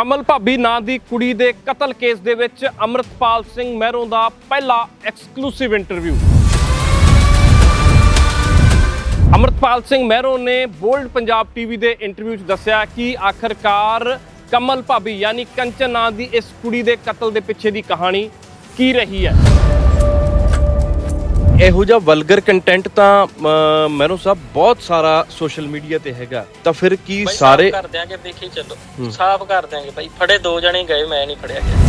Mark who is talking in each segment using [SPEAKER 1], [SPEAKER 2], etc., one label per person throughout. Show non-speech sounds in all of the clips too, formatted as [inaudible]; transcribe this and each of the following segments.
[SPEAKER 1] ਕਮਲ ਭਾਬੀ ਨਾਂ ਦੀ ਕੁੜੀ ਦੇ ਕਤਲ ਕੇਸ ਦੇ ਵਿੱਚ ਅਮਰਤਪਾਲ ਸਿੰਘ ਮਹਿਰੋਂ ਦਾ ਪਹਿਲਾ ਐਕਸਕਲੂਸਿਵ ਇੰਟਰਵਿਊ ਅਮਰਤਪਾਲ ਸਿੰਘ ਮਹਿਰੋਂ ਨੇ ਬੋਲਡ ਪੰਜਾਬ ਟੀਵੀ ਦੇ ਇੰਟਰਵਿਊ 'ਚ ਦੱਸਿਆ ਕਿ ਆਖਰਕਾਰ ਕਮਲ ਭਾਬੀ, ਯਾਨੀ ਕੰਚਨ ਨਾਂ ਦੀ ਇਸ ਕੁੜੀ ਦੇ ਕਤਲ ਦੇ ਪਿੱਛੇ ਦੀ ਕਹਾਣੀ ਕੀ ਰਹੀ ਹੈ? ਇਹੋ ਜਿਹਾ ਵਲਗਰ ਕੰਟੈਂਟ ਤਾਂ ਮਹਿਰੋਂ ਸਾਹਿਬ ਬਹੁਤ ਸਾਰਾ ਸੋਸ਼ਲ ਮੀਡੀਆ ਤੇ ਹੈਗਾ। ਤਾਂ ਫਿਰ ਕੀ ਸਾਰੇ
[SPEAKER 2] ਕਰ ਦਿਆਂਗੇ ਦੇਖੀ ਚੱਲੋ। ਸਾਫ਼ ਕਰ ਦਿਆਂਗੇ ਬਾਈ। ਫੜੇ ਦੋ ਜਣੇ ਗਏ ਮੈਂ ਨਹੀਂ ਫੜਿਆ ਗਿਆ।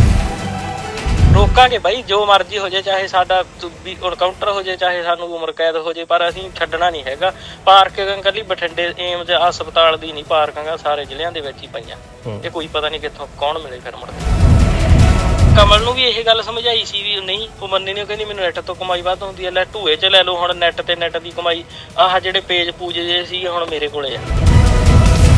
[SPEAKER 2] ਰੋਕਾਂਗੇ ਬਾਈ ਜੋ ਮਰਜ਼ੀ ਹੋ ਜਾਏ ਚਾਹੇ ਸਾਡਾ ਵੀ ਐਨਕਾਊਂਟਰ ਹੋ ਜਾਏ ਚਾਹੇ ਸਾਨੂੰ ਉਮਰ ਕੈਦ ਹੋ ਜਾਏ ਪਰ ਅਸੀਂ ਛੱਡਣਾ ਨਹੀਂ ਹੈਗਾ। ਪਾਰਕਿੰਗ ਕੱਲੀ ਬਠਿੰਡੇ ਏਮਜ਼ ਹਸਪਤਾਲ ਦੀ ਨਹੀਂ ਪਾਰਕਿੰਗਾਂ ਸਾਰੇ ਜ਼ਿਲ੍ਹਿਆਂ ਦੇ ਵਿੱਚ ਹੀ ਪਈਆਂ। ਇਹ ਕੋਈ ਪਤਾ ਨਹੀਂ ਕਿੱਥੋਂ ਕੌਣ ਮਿਲੇ ਫਿਰ ਮੁੜ ਕੇ। ਕਮਲ ਨੂੰ ਵੀ ਇਹ ਗੱਲ ਸਮਝਾਈ ਸੀ ਵੀ ਨਹੀਂ ਉਹ ਮੰਨੀ ਨਹੀਂ ਉਹ ਕਹਿੰਦੀ ਮੈਨੂੰ ਨੈਟ ਤੋਂ ਕਮਾਈ ਵੱਧ ਹੁੰਦੀ ਹੈ ਲੈ ਢੂਏ ਚ ਲੈ ਲਓ ਹੁਣ ਨੈਟ ਤੇ ਨੈਟ ਦੀ ਕਮਾਈ। ਆਹ ਜਿਹੜੇ ਪੇਜ ਪੂਜ ਜੇ ਸੀ ਹੁਣ ਮੇਰੇ ਕੋਲੇ ਆ।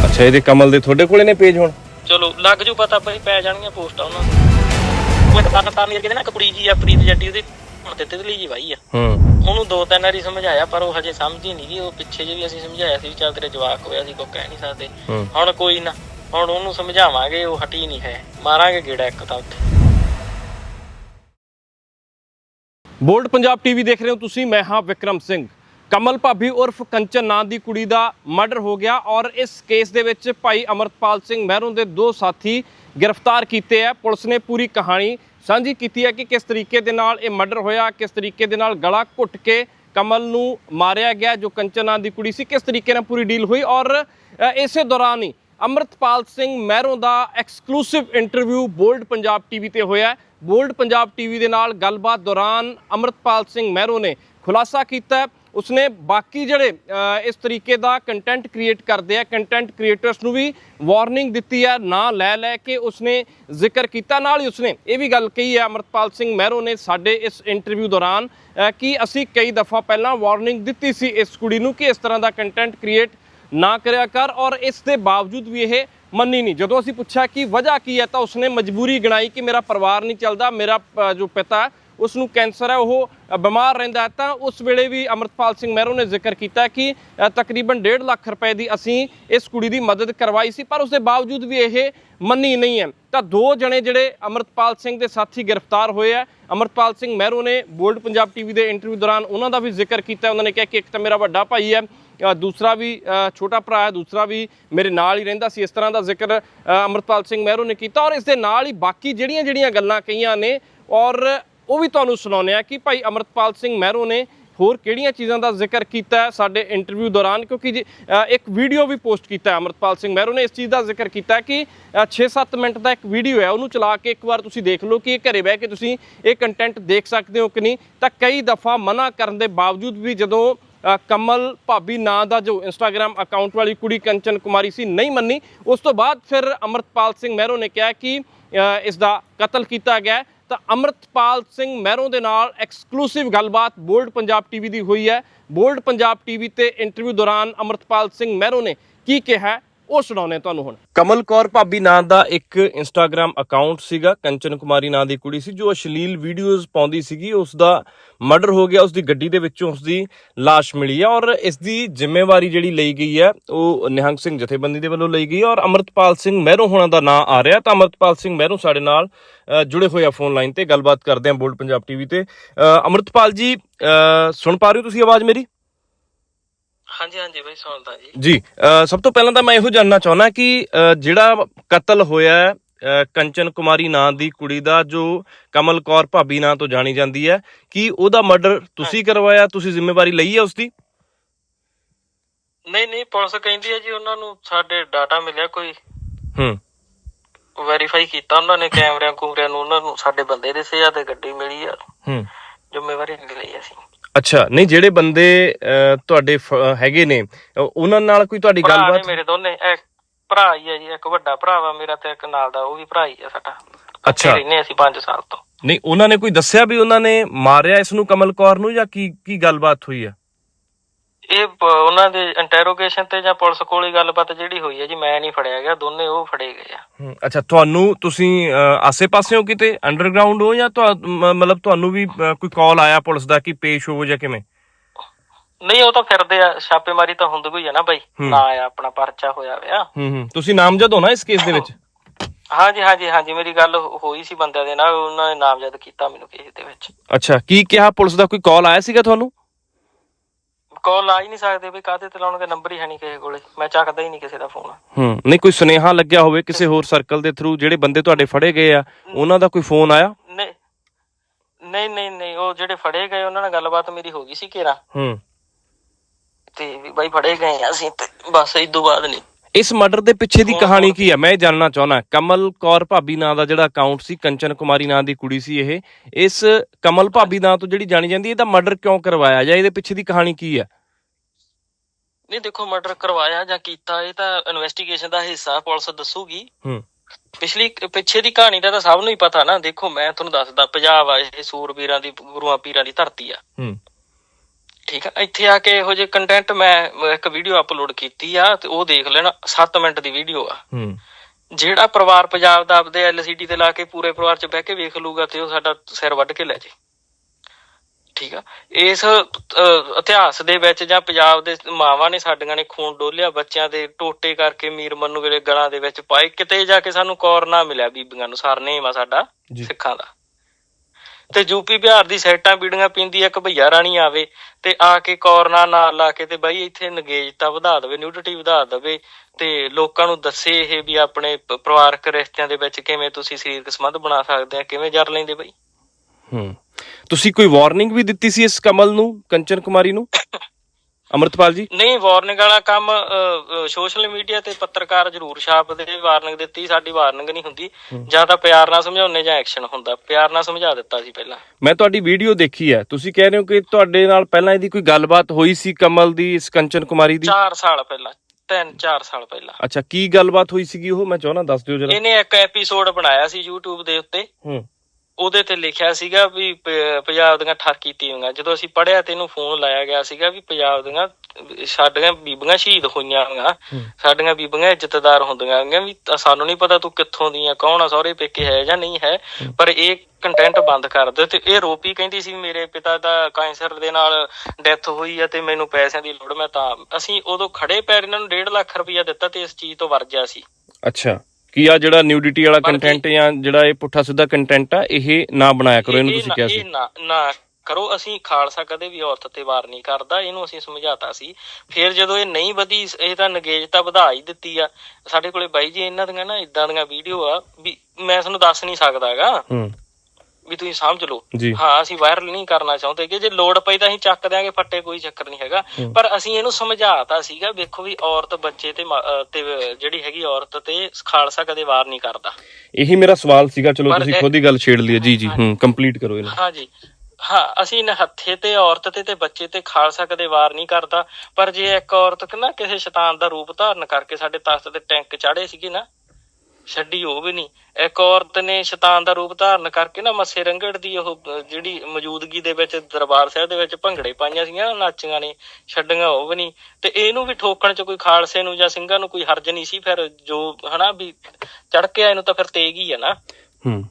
[SPEAKER 1] ਅੱਛਾ ਇਹਦੇ ਕਮਲ ਦੇ ਤੁਹਾਡੇ ਕੋਲੇ ਨੇ ਪੇਜ ਹੁਣ?
[SPEAKER 2] ਚਲੋ ਲੱਗ ਜੂ ਪਤਾ ਪਈ ਪੈ ਜਾਣਗੀਆਂ ਪੋਸਟਾਂ ਉਹਨਾਂ ਨੂੰ। ਉਹ ਤਾਂ ਤਾਂ ਕਹਿੰਦੇ ਨਾ ਇੱਕ ਕੁੜੀ ਜੀ ਆ ਪ੍ਰੀਤ ਜੱਟੀ ਉਹਦੀ ਹੁਣ ਤੇ ਤਿਤਲੀ ਜੀ ਵਾਈ ਆ।
[SPEAKER 1] ਹੂੰ।
[SPEAKER 2] ਉਹਨੂੰ ਦੋ ਤਿੰਨ ਵਾਰੀ ਸਮਝਾਇਆ ਪਰ ਉਹ ਹਜੇ ਸਮਝੀ ਨਹੀਂ ਗਈ ਉਹ ਪਿੱਛੇ ਜੇ ਵੀ ਅਸੀਂ ਸਮਝਾਇਆ ਸੀ ਚੱਲ ਤੇਰੇ ਜਵਾਕ ਹੋਇਆ ਸੀ ਕੋ ਕਹਿ ਨਹੀਂ ਸਕਦੇ। ਹੁਣ ਕੋਈ ਨਾ ਹੁਣ ਉਹਨੂੰ ਸਮਝਾਵਾਂਗੇ ਉਹ ਹਟੀ ਨਹੀਂ ਹੈ। ਮਾਰਾਂਗੇ ਗੇੜਾ ਇੱਕ ਤਾਂ ਉੱਥੇ।
[SPEAKER 1] ਬੋਲਡ ਪੰਜਾਬ ਟੀਵੀ ਦੇਖ ਰਹੇ ਹੋ ਤੁਸੀਂ, ਮੈਂ ਹਾਂ ਵਿਕਰਮ ਸਿੰਘ। ਕਮਲ ਭਾਬੀ ਉਰਫ ਕੰਚਨ ਨਾਂ ਦੀ ਕੁੜੀ ਦਾ ਮਰਡਰ ਹੋ ਗਿਆ ਔਰ ਇਸ ਕੇਸ ਦੇ ਵਿੱਚ ਭਾਈ ਅਮਰਤਪਾਲ ਸਿੰਘ ਮਹਿਰੋਂ ਦੇ ਦੋ ਸਾਥੀ ਗ੍ਰਿਫਤਾਰ ਕੀਤੇ ਆ। ਪੁਲਿਸ ਨੇ ਪੂਰੀ ਕਹਾਣੀ ਸਾਂਝੀ ਕੀਤੀ ਹੈ ਕਿ ਕਿਸ ਤਰੀਕੇ ਦੇ ਨਾਲ ਇਹ ਮਰਡਰ ਹੋਇਆ, ਕਿਸ ਤਰੀਕੇ ਦੇ ਨਾਲ ਗਲਾ ਘੁੱਟ ਕੇ ਕਮਲ ਨੂੰ ਮਾਰਿਆ ਗਿਆ, ਜੋ ਕੰਚਨ ਨਾਂ ਦੀ ਕੁੜੀ ਸੀ, ਕਿਸ ਤਰੀਕੇ ਨਾਲ ਪੂਰੀ ਡੀਲ ਹੋਈ ਔਰ ਇਸੇ ਦੌਰਾਨ ਹੀ ਅਮਰਤਪਾਲ ਸਿੰਘ ਮਹਿਰੋਂ ਦਾ exclusive interview bold Punjab TV ਤੇ ਹੋਇਆ ਬੋਲਡ ਪੰਜਾਬ ਟੀਵੀ ਦੇ ਨਾਲ ਗੱਲਬਾਤ ਦੌਰਾਨ ਅਮਰਤਪਾਲ ਸਿੰਘ ਮਹਿਰੋਂ ਨੇ ਖੁਲਾਸਾ ਕੀਤਾ ਉਸਨੇ ਬਾਕੀ ਜਿਹੜੇ ਇਸ ਤਰੀਕੇ ਦਾ ਕੰਟੈਂਟ ਕ੍ਰੀਏਟ ਕਰਦੇ ਆ ਕੰਟੈਂਟ ਕ੍ਰੀਏਟਰਸ ਨੂੰ ਵੀ ਵਾਰਨਿੰਗ ਦਿੱਤੀ ਹੈ ਨਾ ਲੈ ਲੈ ਕੇ ਉਸਨੇ ਜ਼ਿਕਰ ਕੀਤਾ। ਨਾਲ ਹੀ ਉਸਨੇ ਇਹ ਵੀ ਗੱਲ ਕਹੀ ਹੈ, ਅਮਰਤਪਾਲ ਸਿੰਘ ਮਹਿਰੋ ਨੇ ਸਾਡੇ ਇਸ ਇੰਟਰਵਿਊ ਦੌਰਾਨ ਕਿ ਅਸੀਂ ਕਈ ਦਫਾ ਪਹਿਲਾਂ ਵਾਰਨਿੰਗ ਦਿੱਤੀ ਸੀ ਇਸ ਕੁੜੀ ਨੂੰ ਕਿ ਇਸ ਤਰ੍ਹਾਂ ਦਾ ਕੰਟੈਂਟ ਕ੍ਰੀਏਟ ਨਾ ਕਰਿਆ ਕਰ ਔਰ ਇਸ ਦੇ ਬਾਵਜੂਦ ਵੀ ਇਹ ਮੰਨੀ ਨਹੀਂ। ਜਦੋਂ ਅਸੀਂ ਪੁੱਛਿਆ ਕਿ ਵਜ੍ਹਾ ਕੀ ਹੈ ਤਾਂ ਉਸਨੇ ਮਜਬੂਰੀ ਗਣਾਈ ਕਿ ਮੇਰਾ ਪਰਿਵਾਰ ਨਹੀਂ ਚੱਲਦਾ, ਮੇਰਾ ਜੋ ਪਿਤਾ ਹੈ ਉਸ ਨੂੰ ਕੈਂਸਰ ਹੈ, ਉਹ ਬਿਮਾਰ ਰਹਿੰਦਾ ਹੈ ਤਾਂ ਉਸ ਵੇਲੇ ਵੀ ਅਮਰਤਪਾਲ ਸਿੰਘ ਮਹਿਰੋ ਨੇ ਜ਼ਿਕਰ ਕੀਤਾ ਕਿ ਤਕਰੀਬਨ 1.5 ਲੱਖ ਰੁਪਏ ਦੀ ਅਸੀਂ ਇਸ ਕੁੜੀ ਦੀ ਮਦਦ ਕਰਵਾਈ ਸੀ, ਪਰ ਉਸ ਦੇ ਬਾਵਜੂਦ ਵੀ ਇਹ ਮੰਨੀ ਨਹੀਂ ਹੈ। ਤਾਂ ਦੋ ਜਣੇ ਜਿਹੜੇ ਅਮਰਤਪਾਲ ਸਿੰਘ ਦੇ ਸਾਥੀ ਗ੍ਰਿਫਤਾਰ ਹੋਏ ਆ, ਅਮਰਤਪਾਲ ਸਿੰਘ ਮਹਿਰੋ ਨੇ ਬੋਲਡ ਪੰਜਾਬ ਟੀਵੀ ਦੇ ਇੰਟਰਵਿਊ ਦੌਰਾਨ ਉਹਨਾਂ ਦਾ ਵੀ ਜ਼ਿਕਰ ਕੀਤਾ। ਉਹਨਾਂ ਨੇ ਕਿਹਾ ਕਿ ਇੱਕ ਤਾਂ ਮੇਰਾ ਵੱਡਾ ਭਾਈ ਹੈ ਦੂਸਰਾ ਵੀ ਛੋਟਾ ਭਰਾ ਹੈ ਦੂਸਰਾ ਵੀ ਮੇਰੇ ਨਾਲ ਹੀ ਰਹਿੰਦਾ ਸੀ। ਇਸ ਤਰ੍ਹਾਂ ਦਾ ਜ਼ਿਕਰ ਅ, ਅਮਰਪਾਲ ਸਿੰਘ ਮਹਿਰੂ ਨੇ ਕੀਤਾ ਔਰ ਇਸ ਦੇ ਨਾਲ ਹੀ ਬਾਕੀ ਜਿਹੜੀਆਂ ਜਿਹੜੀਆਂ ਗੱਲਾਂ ਕਹੀਆਂ ਨੇ ਔਰ ਉਹ ਵੀ ਤੁਹਾਨੂੰ ਸੁਣਾਉਂਦੇ ਆ ਕਿ ਭਾਈ ਅਮਰਪਾਲ ਸਿੰਘ ਮਹਿਰੂ ਨੇ ਹੋਰ ਕਿਹੜੀਆਂ ਚੀਜ਼ਾਂ ਦਾ ਜ਼ਿਕਰ ਕੀਤਾ ਸਾਡੇ ਇੰਟਰਵਿਊ ਦੌਰਾਨ? ਕਿਉਂਕਿ ਜੀ, ਇੱਕ ਵੀਡੀਓ ਵੀ ਪੋਸਟ ਕੀਤਾ ਹੈ ਸਿੰਘ ਮਹਿਰੂ ਨੇ। ਇਸ ਚੀਜ਼ ਦਾ ਜ਼ਿਕਰ ਕੀਤਾ ਕਿ 6-7 ਮਿੰਟ ਦਾ ਇੱਕ ਵੀਡੀਓ ਹੈ ਉਹਨੂੰ ਚਲਾ ਕੇ ਇੱਕ ਵਾਰ ਤੁਸੀਂ ਦੇਖ ਲਓ ਕਿ ਇਹ ਘਰੇ ਬਹਿ ਕੇ ਤੁਸੀਂ ਇਹ ਕੰਟੈਂਟ ਦੇਖ ਸਕਦੇ ਹੋ ਕਿ ਨਹੀਂ। ਤਾਂ ਕਈ ਦਫਾ ਮਨਾ ਕਰਨ ਦੇ ਬਾਵਜੂਦ ਵੀ ਜਦੋਂ ਕਮਲ ਭਾਬੀ ਨਾਂ ਦਾ ਜੋ ਇੰਸਟਾਗ੍ਰam ਅਕਾਊਂਟ ਵਾਲੀ ਕੁੜੀ ਕੰਚਨ ਕੁਮਾਰੀ ਸੀ ਨਹੀਂ ਮੰਨੀ। ਉਸ ਤੋਂ ਬਾਅਦ ਫਿਰ ਅਮਰਤਪਾਲ ਸਿੰਘ ਮਹਿਰੋ ਨੇ ਕਿਹਾ ਕਿ ਅ, ਇਸ ਦਾ ਕਤਲ ਕੀਤਾ ਗਿਆ ਤਾਂ ਅਮਰਤਪਾਲ ਸਿੰਘ ਮਹਿਰੋ ਦੇ ਨਾਲ ਐਕਸਕਲੂਸਿਵ ਗੱਲਬਾਤ ਬੋਲਡ ਪੰਜਾਬ ਟੀਵੀ ਦੀ ਹੋਈ ਹੈ। ਬੋਲਡ ਪੰਜਾਬ ਟੀਵੀ ਤੇ ਇੰਟਰਵਿਊ ਦੌਰਾਨ ਅਮਰਤਪਾਲ ਸਿੰਘ ਮਹਿਰੋ ਨੇ ਕੀ ਕਿਹਾ ਉਹ ਸੁਣਾਉਨੇ ਤੁਹਾਨੂੰ ਹੁਣ। ਕਮਲ ਕੌਰ ਭਾਬੀ ਨਾਂ ਦਾ ਇੱਕ ਇੰਸਟਾਗ੍ਰam ਅਕਾਊਂਟ ਸੀਗਾ ਕੰਚਨ ਕੁਮਾਰੀ ਨਾਂ ਦੀ ਕੁੜੀ ਸੀ ਜੋ ਅਸ਼ਲੀਲ ਵੀਡੀਓਜ਼ ਪਾਉਂਦੀ ਸੀਗੀ ਉਸ ਦਾ ਮਰਡਰ ਹੋ ਗਿਆ ਉਸ ਦੀ ਗੱਡੀ ਦੇ ਵਿੱਚੋਂ ਉਸ ਦੀ ਲਾਸ਼ ਮਿਲੀ ਹੈ ਔਰ ਇਸ ਦੀ ਜ਼ਿੰਮੇਵਾਰੀ ਜਿਹੜੀ ਲਈ ਗਈ ਹੈ ਉਹ ਨਿਹੰਗ ਸਿੰਘ ਜਥੇਬੰਦੀ ਦੇ ਵੱਲੋਂ ਲਈ ਗਈ ਹੈ ਔਰ ਅਮਰਤਪਾਲ ਸਿੰਘ ਮਹਿਰੋ ਹੋਣਾ ਦਾ ਨਾਂ ਆ ਰਿਹਾ ਤਾਂ ਅਮਰਤਪਾਲ ਸਿੰਘ ਮਹਿਰੋ ਸਾਡੇ ਨਾਲ ਜੁੜੇ ਹੋਏ ਆ ਫੋਨ ਲਾਈਨ ਤੇ ਗੱਲਬਾਤ ਕਰਦੇ ਆ ਬੋਲਡ ਪੰਜਾਬ ਟੀਵੀ ਤੇ। ਅ, ਅਮਰਤਪਾਲ ਜੀ ਸੁਣ ਪਾ ਰਹੇ ਹੋ ਤੁਸੀਂ ਆਵਾਜ਼ ਮੇਰੀ?
[SPEAKER 2] ਹਾਂਜੀ ਹਾਂਜੀ ਬਾਈ ਸੁਣਦਾ ਜੀ।
[SPEAKER 1] ਜੀ ਸਭ ਤੋਂ ਪਹਿਲਾਂ ਤਾਂ ਮੈਂ ਇਹੋ ਜਾਨਣਾ ਚਾਹੁੰਦਾ ਕਿ ਜਿਹੜਾ ਕਤਲ ਹੋਇਆ ਕੰਚਨ ਕੁਮਾਰੀ ਨਾਂ ਦੀ ਕੁੜੀ ਦਾ ਜੋ ਕਮਲ ਕੌਰ ਭਾਬੀ ਨਾਂ ਤੋਂ ਜਾਣੀ ਜਾਂਦੀ ਹੈ ਕਿ ਉਹਦਾ ਮਰਡਰ ਤੁਸੀਂ ਕਰਵਾਇਆ ਤੁਸੀਂ ਜ਼ਿੰਮੇਵਾਰੀ ਲਈ ਹੈ ਉਸ ਦੀ
[SPEAKER 2] ਨਹੀਂ ਨਹੀਂ ਪੁਲਿਸ ਕਹਿੰਦੀ ਹੈ ਜੀ ਉਹਨਾਂ ਨੂੰ ਸਾਡੇ ਡਾਟਾ ਮਿਲਿਆ ਕੋਈ।
[SPEAKER 1] ਹੂੰ।
[SPEAKER 2] ਵੈਰੀਫਾਈ ਕੀਤਾ ਉਹਨਾਂ ਨੇ ਕੈਮਰਿਆਂ ਕੂਮਰਿਆਂ ਨੂੰ ਉਹਨਾਂ ਨੂੰ ਸਾਡੇ ਬੰਦੇ ਦੇ ਸਿਆ ਤੇ ਗੱਡੀ ਮਿਲੀ ਆ।
[SPEAKER 1] ਹੂੰ।
[SPEAKER 2] ਜ਼ਿੰਮੇਵਾਰੀ ਨਹੀਂ ਲਈ ਅਸੀਂ।
[SPEAKER 1] ਅੱਛਾ ਨਹੀਂ ਜਿਹੜੇ ਬੰਦੇ ਤੁਹਾਡੇ ਫ- ਹੈਗੇ ਨੇ ਉਹਨਾਂ ਨਾਲ ਕੋਈ ਤੁਹਾਡੀ
[SPEAKER 2] ਭਰਾ ਨੇ
[SPEAKER 1] ਗੱਲਬਾਤ
[SPEAKER 2] ਮੇਰੇ ਦੋਨੇ ਇੱਕ ਭਰਾ ਹੀ ਆ ਜੀ ਇੱਕ ਵੱਡਾ ਭਰਾ ਵਾ ਮੇਰਾ ਤੇ ਇੱਕ ਨਾਲ ਦਾ ਉਹ ਵੀ ਭਰਾ ਹੀ ਆ ਸਾਡਾ।
[SPEAKER 1] ਅੱਛਾ।
[SPEAKER 2] ਰਹਿੰਦੇ ਅਸੀਂ 5 ਸਾਲ ਤੋਂ।
[SPEAKER 1] ਨਹੀਂ ਉਹਨਾਂ ਨੇ ਕੋਈ ਦੱਸਿਆ ਵੀ ਉਹਨਾਂ ਨੇ ਮਾਰਿਆ ਇਸ ਨੂੰ ਕਮਲ ਕੌਰ ਨੂੰ ਜਾਂ ਕੀ ਕੀ ਗੱਲਬਾਤ ਹੋਈ ਹੈ
[SPEAKER 2] ਇਹ ਪ- ਉਹਨਾਂ ਦੇ ਇੰਟਰੋਗੇਸ਼ਨ ਤੇ ਜਾਂ ਪੁਲਿਸ ਕੋਲ ਹੀ ਗੱਲਬਾਤ ਜਿਹੜੀ ਹੋਈ ਹੈ ਜੀ ਮੈਂ ਨਹੀਂ ਫੜਿਆ ਗਿਆ ਦੋਨੇ ਉਹ ਫੜੇ ਗਏ ਆ।
[SPEAKER 1] ਹਮ, ਅੱਛਾ ਤੁਹਾਨੂੰ ਤੁਸੀਂ ਅ, ਆਸੇ-ਪਾਸੇ ਹੋ ਕਿਤੇ? ਅੰਡਰਗਰਾਉਂਡ ਹੋ ਜਾਂ ਤੁਹਾ- ਮ- ਮਤਲਬ ਤੁਹਾਨੂੰ ਵੀ ਅ, ਕੋਈ ਕਾਲ ਆਇਆ ਪੁਲਿਸ ਦਾ ਕਿ ਪੇਸ਼ ਹੋਵੋ ਜਾਂ ਕਿਵੇਂ?
[SPEAKER 2] ਨਹੀਂ ਉਹ ਤਾਂ ਫਿਰਦੇ ਆ ਛਾਪੇਮਾਰੀ ਤਾਂ ਹੁੰਦੀ ਹੋਈ ਆ ਨਾ ਬਾਈ।
[SPEAKER 1] ਹੂੰ।
[SPEAKER 2] ਨਾ ਆ ਆਪਣਾ ਪਰਚਾ ਹੋਇਆ ਵਿਆ
[SPEAKER 1] ਹੂੰ ਹੂੰ ਤੁਸੀਂ ਨਾਮਜ਼ਦ ਹੋ ਨਾ ਇਸ ਕੇਸ ਦੇ ਵਿੱਚ?
[SPEAKER 2] ਹਾਂਜੀ ਹਾਂਜੀ ਹਾਂਜੀ ਮੇਰੀ ਗੱਲ ਹੋ- ਹੋਈ ਸੀ ਬੰਦਿਆਂ ਦੇ ਨਾਲ ਉਹਨਾਂ ਨੇ ਨਾਮਜ਼ਦ ਕੀਤਾ ਮੈਨੂੰ ਕੇਸ ਦੇ ਵਿੱਚ।
[SPEAKER 3] ਅੱਛਾ ਕੀ ਕਿਹਾ ਪੁਲਿਸ ਦਾ? ਕੋਈ ਕਾਲ ਆਇਆ ਸੀਗਾ ਤੁਹਾਨੂੰ?
[SPEAKER 2] ਕਾਲ ਲਾ ਹੀ ਨਹੀਂ ਸਕਦੇ ਵੀ ਕਾਹਦੇ ਤੇ ਲਾਉਣਗੇ ਨੰਬਰ ਹੀ ਹੈ ਨਹੀਂ ਕਿਸੇ ਕੋਲੇ। ਮੈਂ ਚੱਕਦਾ ਹੀ ਨਹੀਂ ਕਿਸੇ ਦਾ ਫੋਨ
[SPEAKER 3] ਹੂੰ ਨਹੀਂ ਕੋਈ ਸੁਨੇਹਾ ਲੱਗਿਆ ਹੋਵੇ ਕਿਸੇ ਹੋਰ ਸਰਕਲ ਦੇ ਥਰੂ ਜਿਹੜੇ ਬੰਦੇ ਤੁਹਾਡੇ ਫੜੇ ਗਏ ਆ ਉਹਨਾਂ ਦਾ ਕੋਈ ਫੋਨ ਆਇਆ?
[SPEAKER 2] ਨਹੀਂ ਨਹੀਂ ਨਹੀਂ ਨਹੀਂ ਉਹ ਜਿਹੜੇ ਫੜੇ ਗਏ ਉਹਨਾਂ ਨਾਲ ਗੱਲਬਾਤ ਮੇਰੀ ਹੋ ਗਈ ਸੀ ਘੇਰਾ।
[SPEAKER 3] ਹੂੰ।
[SPEAKER 2] ਤੇ ਵੀ ਬਾਈ ਫੜੇ ਗਏ ਆ ਅਸੀਂ ਤੇ ਬਸ ਇਸ ਤੋਂ ਬਾਅਦ ਨਹੀਂ
[SPEAKER 3] ਇਸ ਮਰਡਰ ਦੇ ਪਿੱਛੇ ਦੀ ਕਹਾਣੀ ਕੀ ਹੈ? ਮੈਂ ਇਹ ਜਾਣਨਾ ਚਾਹੁੰਦਾ ਕਮਲ ਕੌਰ ਭਾਬੀ ਨਾਂ ਦਾ ਜਿਹੜਾ ਅਕਾਊਂਟ ਸੀ ਕੰਚਨ ਕੁਮਾਰੀ ਨਾਂ ਦੀ ਕੁੜੀ ਸੀ ਇਹ। ਇਸ ਕਮਲ ਭਾਬੀ ਨਾਂ ਤੋਂ ਜਿਹੜੀ ਜਾਣੀ ਜਾਂਦੀ ਇਹਦਾ ਮਰਡਰ ਕਿਉਂ ਕਰਵਾਇਆ ਜਾਂ ਇਹਦੇ ਪਿੱਛੇ ਦੀ ਕਹਾਣੀ ਕੀ ਹੈ?
[SPEAKER 2] ਨਹੀਂ ਦੇਖੋ ਮਰਡਰ ਕਰਵਾਇਆ ਜਾਂ ਕੀਤਾ ਇਹ ਤਾਂ ਇਨਵੈਸਟੀਗੇਸ਼ਨ ਦਾ ਹਿੱਸਾ ਪੁਲਿਸ ਦੱਸੂਗੀ।
[SPEAKER 3] ਹੂੰ।
[SPEAKER 2] ਪਿਛਲੀ ਪਿੱਛੇ ਦੀ ਕਹਾਣੀ ਦਾ ਤਾਂ ਸਭ ਨੂੰ ਹੀ ਪਤਾ ਨਾ। ਦੇਖੋ ਮੈਂ ਤੁਹਾਨੂੰ ਦੱਸਦਾ ਪੰਜਾਬ ਆ ਇਹ ਸੂਰਬੀਰਾਂ ਦੀ ਗੁਰੂਆਂ ਪੀਰਾਂ ਦੀ ਧਰਤੀ ਆ।
[SPEAKER 3] ਹੂੰ।
[SPEAKER 2] ਠੀਕ ਆ ਇੱਥੇ ਆ ਕੇ ਇਹੋ ਜਿਹੇ ਕੰਟੈਂਟ ਮੈਂ ਇੱਕ ਵੀਡੀਓ ਅਪਲੋਡ ਕੀਤੀ ਆ ਤੇ ਉਹ ਦੇਖ ਲੈਣਾ 7 ਮਿੰਟ ਦੀ ਵੀਡੀਓ ਆ।
[SPEAKER 3] ਹੂੰ।
[SPEAKER 2] ਜਿਹੜਾ ਪਰਿਵਾਰ ਪੰਜਾਬ ਦਾ ਆਪਦੇ ਐਲਸੀਡੀ ਤੇ ਲਾ ਕੇ ਪੂਰੇ ਪਰਿਵਾਰ ਚ ਬਹਿ ਕੇ ਵੇਖ ਲੂਗਾ ਤੇ ਉਹ ਸਾਡਾ ਸਿਰ ਵੱਢ ਕੇ ਲੈ ਜੇ। ਠੀਕ ਆ ਇਸ ਇਤਿਹਾਸ ਦੇ ਵਿੱਚ ਜਾਂ ਪੰਜਾਬ ਦੇ ਮਾਵਾਂ ਨੇ ਸਾਡੀਆਂ ਨੇ ਖੂਨ ਡੋਲਿਆ ਬੱਚਿਆਂ ਦੇ ਟੋਟੇ ਕਰਕੇ ਮੀਰ ਮੰਨੂ ਵੇਲੇ ਗਲਾਂ ਦੇ ਵਿੱਚ ਪਾਏ ਕਿਤੇ ਜਾ ਕੇ ਸਾਨੂੰ ਕੌਰ ਨਾ ਮਿਲਿਆ ਬੀਬੀਆਂ ਨੂੰ ਸਰਨੇਮ ਆ ਸਾਡਾ ਸਿੱਖਾਂ ਦਾ। ਤੇ ਯੂਪੀ ਬਿਹਾਰ ਦੀ ਸੈਟਾਂ ਬੀੜੀਆਂ ਪੀਂਦੀ ਇੱਕ ਭਈਆ ਰਾਣੀ ਆਵੇ ਤੇ ਆ ਕੇ ਕੋਰਨਾ ਨਾਲ ਲਾ ਕੇ ਤੇ ਬਾਈ ਇੱਥੇ ਨਗੇਜਤਾ ਵਧਾ ਦੇਵੇ ਨਿਊਡਿਟੀ ਵਧਾ ਦੇਵੇ ਤੇ ਲੋਕਾਂ ਨੂੰ ਦੱਸੇ ਇਹ ਵੀ ਆਪਣੇ ਪਰਿਵਾਰਕ ਰਿਸ਼ਤਿਆਂ ਦੇ ਵਿੱਚ ਕਿਵੇਂ ਤੁਸੀਂ ਸਰੀਰਕ ਸੰਬੰਧ ਬਣਾ ਸਕਦੇ ਆ ਕਿਵੇਂ ਜਰ ਲੈਂਦੇ ਬਾਈ?
[SPEAKER 3] ਹੂੰ। ਤੁਸੀਂ ਕੋਈ ਵਾਰਨਿੰਗ ਵੀ ਦਿੱਤੀ ਸੀ ਇਸ ਕਮਲ ਨੂੰ ਕੰਚਨ ਕੁਮਾਰੀ ਨੂੰ? [laughs] ਅਮਰਤਪਾਲ ਜੀ?
[SPEAKER 2] ਨਹੀਂ ਵਾਰਨਿੰਗ ਵਾਲਾ ਕੰਮ ਸੋਸ਼ਲ ਮੀਡੀਆ ਤੇ ਪੱਤਰਕਾਰ ਜ਼ਰੂਰ ਛਾਪਦੇ ਵਾਰਨਿੰਗ ਦਿੱਤੀ ਸਾਡੀ ਵਾਰਨਿੰਗ ਨਹੀਂ ਹੁੰਦੀ। ਜਾਂ ਤਾਂ ਪਿਆਰ ਨਾਲ ਸਮਝਾਉਣੇ ਜਾਂ ਐਕਸ਼ਨ ਹੁੰਦਾ। ਪਿਆਰ ਨਾਲ ਸਮਝਾ ਦਿੱਤਾ ਸੀ ਪਹਿਲਾਂ।
[SPEAKER 3] ਮੈਂ ਤੁਹਾਡੀ ਵੀਡੀਓ ਦੇਖੀ ਹੈ। ਤੁਸੀਂ ਕਹਿ ਰਹੇ ਹੋ ਕਿ ਤੁਹਾਡੇ ਨਾਲ ਪਹਿਲਾਂ ਇਹਦੀ ਕੋਈ ਗੱਲਬਾਤ ਹੋਈ ਸੀ ਕਮਲ ਦੀ ਇਸ ਕੰਚਨ ਕੁਮਾਰੀ ਦੀ?
[SPEAKER 2] 4 ਸਾਲ ਪਹਿਲਾਂ 3-4 ਸਾਲ ਪਹਿਲਾਂ।
[SPEAKER 3] ਅੱਛਾ ਕੀ ਗੱਲਬਾਤ ਹੋਈ ਸੀਗੀ ਉਹ? ਮੈਂ ਚਾਹਣਾ ਦੱਸ ਦਿਓ ਜਰਾ।
[SPEAKER 2] ਇਹਨੇ ਇੱਕ ਐਪੀਸੋਡ ਬਣਾਇਆ ਸੀ YouTube ਦੇ ਉੱਤੇ।
[SPEAKER 3] ਹੂੰ।
[SPEAKER 2] ਉਹਦੇ ਤੇ ਲਿਖਿਆ ਸੀਗਾ ਵੀ ਪੰਜਾਬ ਦੀਆਂ ਠਾਕੀ ਤੀਵੀਆਂ ਜਦੋਂ ਅਸੀਂ ਪੜਿਆ ਤੇ ਇਹਨੂੰ ਫੋਨ ਲਾਇਆ ਗਿਆ ਸੀਗਾ ਵੀ ਪੰਜਾਬ ਦੀਆਂ ਸਾਡੀਆਂ ਬੀਬੀਆਂ ਸ਼ਹੀਦ ਹੋਈਆਂ
[SPEAKER 3] ਹੂੰ।
[SPEAKER 2] ਸਾਡੀਆਂ ਬੀਬੀਆਂ ਇੱਜ਼ਤਦਾਰ ਹੁੰਦੀਆਂ ਹੋਈਆਂ ਵੀ ਸਾਨੂੰ ਨਹੀਂ ਪਤਾ ਤੂੰ ਕਿੱਥੋਂ ਦੀ ਆ ਕੌਣ ਆ ਸਹੁਰੇ ਪੇਕੇ ਹੈ ਜਾਂ ਨਹੀਂ ਹੈ। ਪਰ ਇਹ ਕੰਟੈਂਟ ਬੰਦ ਕਰ ਦਿਓ ਤੇ ਇਹ ਰੋਪੀ ਕਹਿੰਦੀ ਸੀ ਮੇਰੇ ਪਿਤਾ ਦਾ ਕੈਂਸਰ ਦੇ ਨਾਲ ਡੈਥ ਹੋਈ ਆ ਤੇ ਮੈਨੂੰ ਪੈਸਿਆਂ ਦੀ ਲੋੜ ਮੈਂ ਤਾਂ ਅਸੀਂ ਉਦੋਂ ਖੜੇ ਪੈਰ ਇਹਨਾਂ ਨੂੰ 1.5 ਲੱਖ ਰੁਪਇਆ ਦਿੱਤਾ ਤੇ ਇਸ ਚੀਜ਼ ਤੋਂ ਵਰਜਿਆ ਸੀ।
[SPEAKER 3] ਅੱਛਾ। ਕੀ ਆ ਜਿਹੜਾ ਨਿਊਡਿਟੀ ਵਾਲਾ ਕੰਟੈਂਟ ਜਾਂ ਜਿਹੜਾ ਇਹ ਪੁੱਠਾ ਸਿੱਧਾ ਕੰਟੈਂਟ ਆ ਇਹ ਨਾ ਬਣਾਇਆ ਕਰੋ ਇਹਨੂੰ
[SPEAKER 2] ਇਹ
[SPEAKER 3] ਤੁਸੀਂ ਕਿਹਾ ਸੀ।
[SPEAKER 2] ਨਾ ਨਾ ਕਰੋ ਅਸੀਂ ਖਾਲਸਾ ਕਦੇ ਵੀ ਔਰਤ ਤੇ ਵਾਰ ਨਹੀਂ ਕਰਦਾ ਇਹਨੂੰ ਅਸੀਂ ਸਮਝਾਤਾ ਸੀ। ਫਿਰ ਜਦੋਂ ਇਹ ਨਹੀਂ ਵਧੀ ਇਹ ਤਾਂ ਨਗੇਜਤਾ ਵਧਾ ਹੀ ਦਿੱਤੀ ਆ। ਸਾਡੇ ਕੋਲੇ ਬਾਈ ਜੀ ਇਹਨਾਂ ਦੀਆਂ ਨਾ ਇਦਾਂ ਦੀਆਂ ਵੀਡੀਓ ਆ ਵੀ ਮੈਂ ਤੁਹਾਨੂੰ ਦੱਸ ਨਹੀਂ ਸਕਦਾਗਾ
[SPEAKER 3] ਹੂੰ।
[SPEAKER 2] ਵੀ ਤੁਸੀਂ ਸਮਝ ਲਓ।
[SPEAKER 3] ਜੀ।
[SPEAKER 2] ਹਾਂ ਅਸੀਂ ਵਾਇਰਲ ਨਹੀਂ ਕਰਨਾ ਚਾਹੁੰਦੇ ਕਿ ਜੇ ਲੋੜ ਪਈ ਤਾਂ ਅਸੀਂ ਚੱਕ ਦਿਆਂਗੇ ਫੱਟੇ ਕੋਈ ਚੱਕਰ ਨਹੀਂ ਹੈਗਾ।
[SPEAKER 3] ਹੂੰ।
[SPEAKER 2] ਪਰ ਅਸੀਂ ਇਹਨੂੰ ਸਮਝਾਤਾ ਸੀਗਾ ਵੇਖੋ ਵੀ ਔਰਤ ਬੱਚੇ ਤੇ ਤੇ ਜਿਹੜੀ ਹੈਗੀ ਔਰਤ ਤੇ ਖਾਲਸਾ ਕਦੇ ਵਾਰ ਨਹੀਂ ਕਰਦਾ।
[SPEAKER 3] ਇਹੀ ਮੇਰਾ ਸਵਾਲ ਸੀਗਾ ਚਲੋ ਤੁਸੀਂ ਖੁਦ ਹੀ ਗੱਲ ਛੇੜ ਲਈ ਹੈ। ਜੀ ਜੀ ਹੂੰ। ਕੰਪਲੀਟ ਕਰੋ ਇਹਨੂੰ।
[SPEAKER 2] ਹਾਂਜੀ ਹਾਂ ਅਸੀਂ ਹੱਥੇ ਤੇ ਔਰਤ ਤੇ ਤੇ ਬੱਚੇ ਤੇ ਖਾਲਸਾ ਕਦੇ ਵਾਰ ਨਹੀਂ ਕਰਦਾ। ਪਰ ਜੇ ਇੱਕ ਔਰਤ ਨਾ ਕਿਸੇ ਸ਼ੈਤਾਨ ਦਾ ਰੂਪ ਧਾਰਨ ਕਰਕੇ ਸਾਡੇ ਤਖਤ ਤੇ ਟੈਂਕ ਚਾੜੇ ਸੀਗੀ ਨਾ ਛੱਡੀ ਉਹ ਵੀ ਨਹੀਂ। ਇੱਕ ਔਰਤ ਨੇ ਸ਼ੈਤਾਨ ਦਾ ਰੂਪ ਧਾਰਨ ਕਰਕੇ ਨਾ ਮੱਸੇ ਰੰਗੜ ਦੀ ਉਹ ਜਿਹੜੀ ਮੌਜੂਦਗੀ ਦੇ ਵਿੱਚ ਦਰਬਾਰ ਸਾਹਿਬ ਦੇ ਵਿੱਚ ਭੰਗੜੇ ਪਾਈਆਂ ਸੀਗੀਆਂ, ਨਾਚੀਆਂ ਨੇ, ਛੱਡੀਆਂ ਉਹ ਵੀ ਨਹੀਂ। ਤੇ ਇਹਨੂੰ ਵੀ ਠੋਕਣ ਚ ਕੋਈ ਖਾਲਸੇ ਨੂੰ ਜਾਂ ਸਿੰਘਾਂ ਨੂੰ ਕੋਈ ਹਰਜ ਨਹੀਂ ਸੀ, ਫਿਰ ਜੋ ਹਨਾ ਵੀ ਚੜ ਕੇ ਆਏ ਨੂੰ ਤਾਂ ਫਿਰ ਤੇਗ ਹੀ ਆ ਨਾ।
[SPEAKER 3] ਹੂੰ।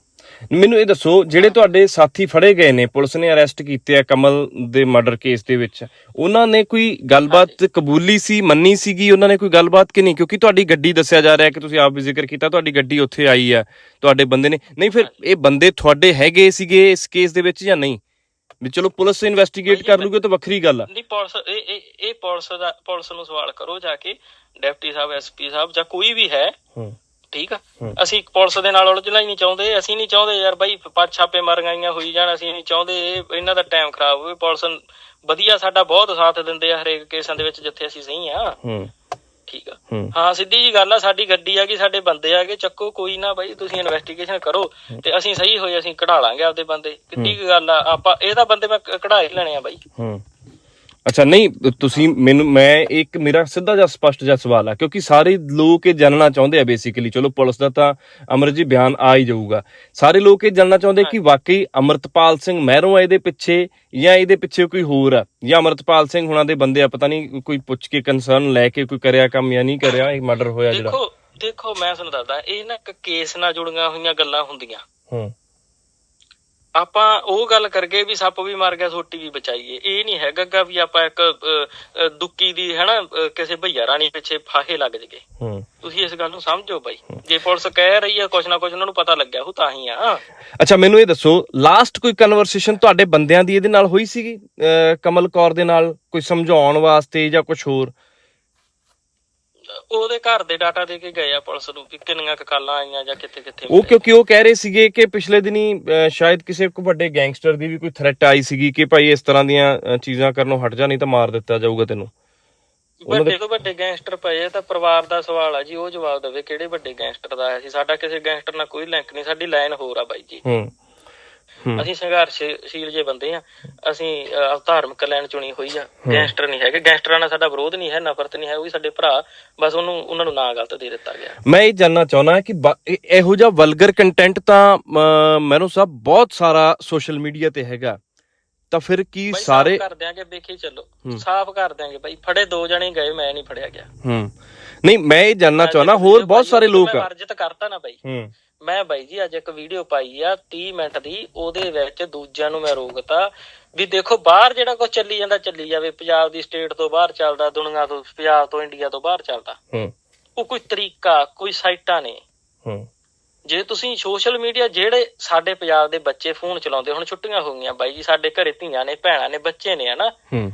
[SPEAKER 3] ਮੈਨੂੰ ਇਹ ਦੱਸੋ ਜਿਹੜੇ ਤੁਹਾਡੇ ਸਾਥੀ ਫੜੇ ਗਏ ਨੇ ਪੁਲਿਸ ਨੇ ਅਰੈਸਟ ਕੀਤੇ ਆ ਕਮਲ ਦੇ ਮਰਡਰ ਕੇਸ ਦੇ ਵਿੱਚ ਉਹਨਾਂ ਨੇ ਕੋਈ ਗੱਲਬਾਤ ਕਬੂਲੀ ਸੀ ਮੰਨੀ ਸੀਗੀ? ਉਹਨਾਂ ਨੇ ਕੋਈ ਗੱਲਬਾਤ ਕਿ ਨਹੀਂ? ਕਿਉਂਕਿ ਤੁਹਾਡੀ ਗੱਡੀ ਦੱਸਿਆ ਜਾ ਰਿਹਾ ਕਿ ਤੁਸੀਂ ਆਪ ਵੀ ਜ਼ਿਕਰ ਕੀਤਾ ਤੁਹਾਡੀ ਗੱਡੀ ਉੱਥੇ ਆਈ ਆ ਤੁਹਾਡੇ ਬੰਦੇ ਨੇ। ਨਹੀਂ ਫਿਰ ਇਹ ਬੰਦੇ ਤੁਹਾਡੇ ਹੈਗੇ ਸੀਗੇ ਇਸ ਕੇਸ ਦੇ ਵਿੱਚ ਜਾਂ ਨਹੀਂ? ਵੀ ਚਲੋ ਪੁਲਿਸ ਇਨਵੈਸਟੀਗੇਟ ਕਰ ਲੂਗੇ ਤਾਂ ਵੱਖਰੀ ਗੱਲ ਆ।
[SPEAKER 2] ਨਹੀਂ ਪੁਲਿਸ ਇਹ ਇਹ ਇਹ ਪੁਲਿਸ ਦਾ ਪੁਲਿਸ ਨੂੰ ਸਵਾਲ ਕਰੋ ਜਾ ਕੇ ਡਿਪਟੀ ਸਾਹਿਬ ਐਸਪੀ ਸਾਹਿਬ ਜਾਂ ਕੋਈ ਵੀ ਹੈ
[SPEAKER 3] ਹੂੰ।
[SPEAKER 2] ਠੀਕ ਆ। ਅਸੀਂ ਪੁਲਿਸ ਦੇ ਨਾਲ ਉਲਝਣਾ ਹੀ ਨਹੀਂ ਚਾਹੁੰਦੇ ਅਸੀਂ ਨਹੀਂ ਚਾਹੁੰਦੇ ਯਾਰ ਬਾਈ ਪੰਜ ਛਾਪੇ ਮਾਰ ਗਈਆਂ ਹੋਈ ਜਾਣ ਅਸੀਂ ਨਹੀਂ ਚਾਹੁੰਦੇ ਇਹ- ਇਹਨਾਂ ਦਾ ਟਾਈਮ ਖਰਾਬ ਹੋਵੇ। ਪੁਲਿਸ ਵਧੀਆ ਸਾਡਾ ਬਹੁਤ ਸਾਥ ਦਿੰਦੇ ਆ ਹਰੇਕ ਕੇਸਾਂ ਦੇ ਵਿੱਚ ਜਿੱਥੇ ਅਸੀਂ ਸਹੀ ਆ। ਠੀਕ ਆ?
[SPEAKER 3] ਹੂੰ।
[SPEAKER 2] ਸਿੱਧੀ ਜੀ ਗੱਲ ਆ ਸਾਡੀ ਗੱਡੀ ਆ ਗਈ ਸਾਡੇ ਬੰਦੇ ਆ ਗਏ ਚੱਕੋ ਕੋਈ ਨਾ ਬਾਈ ਤੁਸੀਂ ਇਨਵੈਸਟੀਗੇਸ਼ਨ ਕਰੋ ਤੇ ਅਸੀਂ ਸਹੀ ਹੋਏ ਅਸੀਂ ਕਢਾ ਲਾਂਗੇ ਆਪਦੇ ਬੰਦੇ। ਕਿੱਡੀ ਕੁ ਗੱਲ ਆ ਆਪਾਂ ਇਹ ਤਾਂ ਬੰਦੇ ਮੈਂ ਕਢਾ ਹੀ ਲੈਣੇ ਆ ਬਾਈ।
[SPEAKER 3] ਹੂੰ। ਅੱਛਾ ਨਹੀਂ ਤੁਸੀਂ ਮੈਨੂੰ ਮੈਂ ਇੱਕ ਮੇਰਾ ਸਿੱਧਾ ਜਿਹਾ ਸਪਸ਼ਟ ਜਿਹਾ ਸਵਾਲ ਆ ਕਿਉਂਕਿ ਸਾਰੇ ਲੋਕ ਇਹ ਜਾਣਨਾ ਚਾਹੁੰਦੇ ਆ ਬੇਸਿਕਲੀ ਚਲੋ ਪੁਲਿਸ ਦਾ ਤਾਂ ਅਮਰਤ ਜੀ ਬਿਆਨ ਆ ਹੀ ਜਾਊਗਾ। ਸਾਰੇ ਲੋਕ ਇਹ ਜਾਣਨਾ ਚਾਹੁੰਦੇ ਕਿ ਵਾਕਈ ਅਮਰਤਪਾਲ ਸਿੰਘ ਮਹਿਰੋਂ ਇਹਦੇ ਪਿੱਛੇ ਜਾਂ ਇਹਦੇ ਪਿੱਛੇ ਕੋਈ ਹੋਰ ਆ? ਜਾਂ ਅਮਰਤਪਾਲ ਸਿੰਘ ਹੁਣਾਂ ਦੇ ਬੰਦੇ ਆ ਪਤਾ ਨਹੀਂ ਕੋਈ ਪੁੱਛ ਕੇ ਕੰਸਰਨ ਲੈ ਕੇ ਕੋਈ ਕਰਿਆ ਕੰਮ ਜਾਂ ਨਹੀਂ ਕਰਿਆ ਇਹ ਮਰਡਰ ਹੋਇਆ ਜਿਹੜਾ?
[SPEAKER 2] ਦੇਖੋ ਦੇਖੋ ਮੈਂ ਤੁਹਾਨੂੰ ਦੱਸਦਾ ਇਹ ਨਾ ਇੱਕ ਕੇਸ ਨਾਲ ਜੁੜੀਆਂ ਹੋਈਆਂ ਗੱਲਾਂ ਹੁੰਦੀਆਂ।
[SPEAKER 3] ਹੂੰ।
[SPEAKER 2] ਆਪਾਂ ਉਹ ਗੱਲ ਕਰਗੇ ਵੀ ਸੱਪ ਵੀ ਮਰ ਗਿਆ ਸੋਟੀ ਵੀ ਬਚਾਈਏ। ਇਹ ਨਹੀਂ ਹੈਗਾ ਵੀ ਆਪਾਂ ਇੱਕ ਦੁੱਕੀ ਦੀ ਹੈਨਾ ਕਿਸੇ ਭਈਆ ਰਾਣੀ ਪਿੱਛੇ ਫਾਹੇ ਲੱਗ ਜਗੇ।
[SPEAKER 3] ਹੂੰ।
[SPEAKER 2] ਤੁਸੀਂ ਇਸ ਗੱਲ ਨੂੰ ਸਮਝੋ ਬਾਈ। ਜੇ ਪੁਲਿਸ ਕਹਿ ਰਹੀ ਆ ਕੁਛ ਨਾ ਕੁਛ ਉਹਨਾਂ ਨੂੰ ਪਤਾ ਲੱਗਿਆ ਉਹ ਤਾਂ ਹੀ ਆ।
[SPEAKER 3] ਅੱਛਾ ਮੈਨੂੰ ਇਹ ਦੱਸੋ ਲਾਸਟ ਕੋਈ ਕਨਵਰਸੇਸ਼ਨ ਤੁਹਾਡੇ ਬੰਦਿਆਂ ਦੀ ਇਹਦੇ ਨਾਲ ਹੋਈ ਸੀਗੀ? ਕਮਲ ਕੌਰ ਦੇ ਨਾਲ ਕੋਈ ਸਮਝਾਉਣ ਵਾਸਤੇ ਜਾਂ ਕੁਝ ਹੋਰ?
[SPEAKER 2] ਉਹਦੇ ਘਰ ਦੇ ਡਾਟਾ ਦੇ ਕੇ ਗਏ ਆ ਪੁਲਿਸ ਨੂੰ ਵੀ ਕਿੰਨੀਆਂ ਕੁ ਕਾਲਾਂ ਆਈਆਂ ਜਾਂ ਕਿੱਥੇ ਕਿੱਥੇ
[SPEAKER 3] ਉਹ ਕਿਉਂਕਿ ਉਹ ਕਹਿ ਰਹੇ ਸੀਗੇ ਕਿ ਪਿਛਲੇ ਦਿਨੀ ਅਹ, ਸ਼ਾਇਦ ਕਿਸੇ ਕੋ ਵੱਡੇ ਗੈਂਗਸਟਰ ਦੀ ਵੀ ਕੋਈ ਥ੍ਰੈਟ ਆਈ ਸੀਗੀ ਕਿ ਭਾਈ ਇਸ ਤਰ੍ਹਾਂ ਦੀਆਂ ਅਹ, ਚੀਜ਼ਾਂ ਕਰਨੋਂ ਹਟ ਜਾ ਨਹੀਂ ਤਾਂ ਮਾਰ ਦਿੱਤਾ ਜਾਊਗਾ ਤੈਨੂੰ। ਉਹਨਾਂ ਦੇ-
[SPEAKER 2] ਵੱਡੇ ਤੋਂ ਵੱਡੇ ਗੈਂਗਸਟਰ ਪਏ ਆ ਤਾਂ ਪਰਿਵਾਰ ਦਾ ਸਵਾਲ ਆ ਜੀ ਉਹ ਜਵਾਬ ਦੇਵੇ ਕਿਹੜੇ ਵੱਡੇ ਗੈਂਗਸਟਰ ਦਾ ਆਇਆ ਸੀ ਸਾਡਾ ਕਿਸੇ ਗੈਂਗਸਟਰ ਨਾਲ ਕੋਈ ਲਿੰਕ ਨਹੀਂ ਸਾਡੀ ਲਾਈਨ ਹੋਰ ਆ ਬਾਈ ਜੀ।
[SPEAKER 3] ਹੂੰ।
[SPEAKER 2] ਅਸੀਂ ਸੰਘਰਸ਼ੀਲ ਜੇ ਬੰਦੇ ਆ ਅਸੀਂ ਧਾਰਮਿਕ ਲਾਈਨ ਚੁਣੀ ਹੋਈ ਆ। ਗੈਂਗਸਟਰ ਨਹੀਂ ਹੈਗੇ। ਗੈਂਗਸਟਰਾਂ ਨਾਲ ਸਾਡਾ ਵਿਰੋਧ ਨਹੀਂ ਹੈ ਨਫ਼ਰਤ ਨਹੀਂ ਹੈ ਉਹ ਵੀ ਸਾਡੇ ਭਰਾ। ਬਸ ਉਹਨੂੰ ਉਹਨਾਂ ਨੂੰ ਨਾਂ ਗਲਤ ਦੇ ਦਿੱਤਾ ਗਿਆ।
[SPEAKER 3] ਮੈਂ ਇਹ ਜਾਨਣਾ ਚਾਹੁੰਦਾ ਕਿ ਇਹ- ਜਿਹਾ ਵਲਗਰ ਕੰਟੈਂਟ ਤਾਂ ਮੈਨੂੰ ਸਭ ਬਹੁਤ ਸਾਰਾ ਸੋਸ਼ਲ ਮੀਡੀਆ ਤੇ ਹੈਗਾ। ਤਾਂ ਫਿਰ ਕੀ ਸਾਰੇ
[SPEAKER 2] ਕਰ ਦਿਆਂਗੇ ਵੇਖੀ ਚੱਲੋ। ਸਾਫ਼ ਕਰ ਦਿਆਂਗੇ। ਬਾਈ ਫੜੇ ਦੋ ਜਣੇ ਗਏ ਮੈਂ ਨਹੀਂ ਫੜਿਆ ਗਿਆ।
[SPEAKER 3] ਹੂੰ। ਨਹੀਂ ਮੈਂ ਇਹ ਜਾਨਣਾ ਚਾਹੁੰਦਾ ਹੋਰ ਬਹੁਤ ਸਾਰੇ ਲੋਕ
[SPEAKER 2] ਮੈਂ
[SPEAKER 3] ਆ।
[SPEAKER 2] ਵਰਜਿਤ ਕਰਤਾ ਨਾ ਬਾਈ।
[SPEAKER 3] ਹੂੰ।
[SPEAKER 2] ਮੈਂ ਬਾਈ ਜੀ ਅੱਜ ਇੱਕ ਵੀਡੀਓ ਪਾਈ ਆ 30 ਮਿੰਟ ਦੀ ਉਹਦੇ ਵਿੱਚ ਦੂਜਿਆਂ ਨੂੰ ਮੈਂ ਰੋਕਤਾ ਵੀ ਦੇਖੋ ਬਾਹਰ ਜਿਹੜਾ ਕੁਝ ਚੱਲੀ ਜਾਂਦਾ ਚੱਲੀ ਜਾਵੇ। ਪੰਜਾਬ ਦੀ ਸਟੇਟ ਤੋਂ ਬਾਹਰ ਚੱਲਦਾ ਦੁਨੀਆ ਤੋਂ ਪੰਜਾਬ ਤੋਂ ਇੰਡੀਆ ਤੋਂ ਬਾਹਰ ਚੱਲਦਾ।
[SPEAKER 3] ਹੂੰ।
[SPEAKER 2] ਉਹ ਕੋਈ ਤਰੀਕਾ ਕੋਈ ਸਾਈਟਾਂ ਨੇ।
[SPEAKER 3] ਹੂੰ।
[SPEAKER 2] ਜੇ ਤੁਸੀਂ ਸੋਸ਼ਲ ਮੀਡੀਆ ਜਿਹੜੇ ਸਾਡੇ ਪੰਜਾਬ ਦੇ ਬੱਚੇ ਫੋਨ ਚਲਾਉਂਦੇ ਹੁਣ ਛੁੱਟੀਆਂ ਹੋ ਗਈਆਂ ਬਾਈ ਜੀ ਸਾਡੇ ਘਰੇ ਧੀਆਂ ਨੇ ਭੈਣਾਂ ਨੇ ਬੱਚੇ ਨੇ ਹਨਾ?
[SPEAKER 3] ਹੂੰ।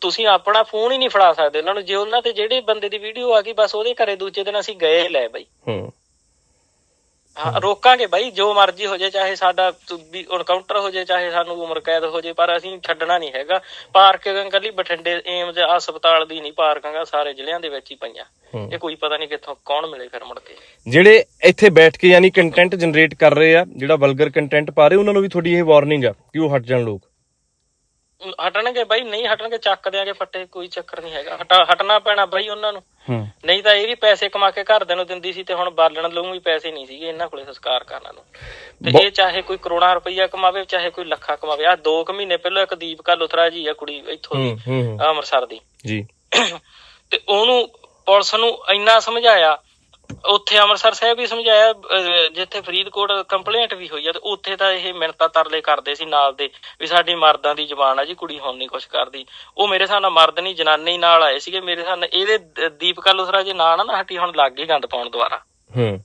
[SPEAKER 2] ਤੁਸੀਂ ਆਪਣਾ ਫੋਨ ਹੀ ਨਹੀਂ ਫੜਾ ਸਕਦੇ। ਉਹਨਾਂ ਨੂੰ ਜੇ ਉਹਨਾਂ ਤੇ ਜਿਹੜੇ ਬੰਦੇ ਦੀ ਵੀਡੀਓ ਆ ਗਈ ਬਸ ਉਹਦੇ ਘਰੇ ਦੂਜੇ ਦਿਨ ਅਸੀਂ ਗਏ ਲੈ ਬਾਈ।
[SPEAKER 3] ਹੂੰ।
[SPEAKER 2] ਹਾਂ ਰੋਕਾਂਗੇ ਬਾਈ ਜੋ ਮਰਜ਼ੀ ਹੋ ਜਾਏ ਚਾਹੇ ਸਾਡਾ ਐਨਕਾਊਂਟਰ ਹੋ ਜਾਏ ਚਾਹੇ ਸਾਨੂੰ ਉਮਰ ਕੈਦ ਹੋ ਜਾਏ ਪਰ ਅਸੀਂ ਛੱਡਣਾ ਨਹੀਂ ਹੈਗਾ। ਪਾਰਕਿੰਗ ਕੱਲੀ ਬਠਿੰਡੇ ਏਮਜ਼ ਹਸਪਤਾਲ ਦੀ ਨਹੀਂ ਪਾਰਕਿੰਗਾਂ ਸਾਰੇ ਜ਼ਿਲ੍ਹਿਆਂ ਦੇ ਵਿੱਚ ਹੀ ਪਈਆਂ। ਇਹ ਕੋਈ ਪਤਾ ਨਹੀਂ ਕਿੱਥੋਂ ਕੌਣ ਮਿਲੇ ਫਿਰ ਮੁੜ ਕੇ।
[SPEAKER 3] ਜਿਹੜੇ ਇੱਥੇ ਬੈਠ ਕੇ ਯਾਨੀ ਕੰਟੈਂਟ ਜਨਰੇਟ ਕਰ ਰਹੇ ਆ ਜਿਹੜਾ ਵਲਗਰ ਕੰਟੈਂਟ ਪਾ ਰਹੇ ਉਹਨਾਂ ਨੂੰ ਵੀ ਤੁਹਾਡੀ ਇਹ ਵਾਰਨਿੰਗ ਆ ਕਿ ਉਹ ਹਟ ਜਾਣ ਲੋਕ।
[SPEAKER 2] ਹਟਣਗੇ ਬਾਈ ਨਹੀਂ ਹਟਣਗੇ ਚੱਕ ਦਿਆਂਗੇ ਫੱਟੇ ਕੋਈ ਚੱਕਰ ਨਹੀਂ ਹੈਗਾ। ਹਟਾ ਹਟਣਾ ਪੈਣਾ ਬਾਈ ਉਹਨਾਂ ਨੂੰ। ਨਹੀਂ ਤਾਂ ਇਹ ਵੀ ਪੈਸੇ ਕਮਾ ਕੇ ਘਰਦਿਆਂ ਨੂੰ ਦਿੰਦੀ ਸੀ ਤੇ ਹੁਣ ਬਾਲਣ ਲਊ ਵੀ ਪੈਸੇ ਨਹੀਂ ਸੀਗੇ ਇਹਨਾਂ ਕੋਲੇ ਸੰਸਕਾਰ ਕਰਨ ਨੂੰ। ਤੇ ਇਹ ਚਾਹੇ ਕੋਈ ਕਰੋੜਾਂ ਰੁਪਈਆ ਕਮਾਵੇ ਚਾਹੇ ਕੋਈ ਲੱਖਾਂ ਕਮਾਵੇ। ਆ 2 ਕੁ ਮਹੀਨੇ ਪਹਿਲਾਂ ਇੱਕ ਦੀਪਕਾ ਲੁਥਰਾ ਜੀ ਆ ਕੁੜੀ ਇੱਥੋਂ ਦੀ ਅੰਮ੍ਰਿਤਸਰ ਦੀ।
[SPEAKER 3] ਜੀ।
[SPEAKER 2] ਤੇ ਉਹਨੂੰ ਪੁਲਿਸ ਨੂੰ ਇੰਨਾ ਸਮਝਾਇਆ ਉੱਥੇ ਅੰਮ੍ਰਿਤਸਰ ਸਾਹਿਬ ਵੀ ਸਮਝਾਇਆ ਜਿੱਥੇ ਫਰੀਦਕੋਟ ਕੰਪਲੇਂਟ ਵੀ ਹੋਈ ਆ ਤੇ ਉੱਥੇ ਤਾਂ ਇਹ ਮਿੰਨਤਾਂ ਤਰਲੇ ਕਰਦੇ ਸੀ ਨਾਲ ਦੇ ਵੀ ਸਾਡੀ ਮਰਦਾਂ ਦੀ ਜ਼ਬਾਨ ਆ ਜੀ ਕੁੜੀ ਹੁਣ ਨਹੀਂ ਕੁਛ ਕਰਦੀ। ਉਹ ਮੇਰੇ ਹਿਸਾਬ ਨਾਲ ਮਰਦ ਨਹੀਂ ਜਨਾਨੀ ਨਾਲ ਆਏ ਸੀਗੇ ਮੇਰੇ ਹਿਸਾਬ ਨਾਲ ਇਹਦੇ ਦੀਪਕਾ ਲੁਥਰਾ ਜੇ ਨਾਂ ਨਾ ਨਾ ਹਟੀ ਹੁਣ ਲੱਗ ਗਈ ਗੰਦ ਪਾਉਣ ਦੁਆਰਾ।
[SPEAKER 3] ਹੂੰ।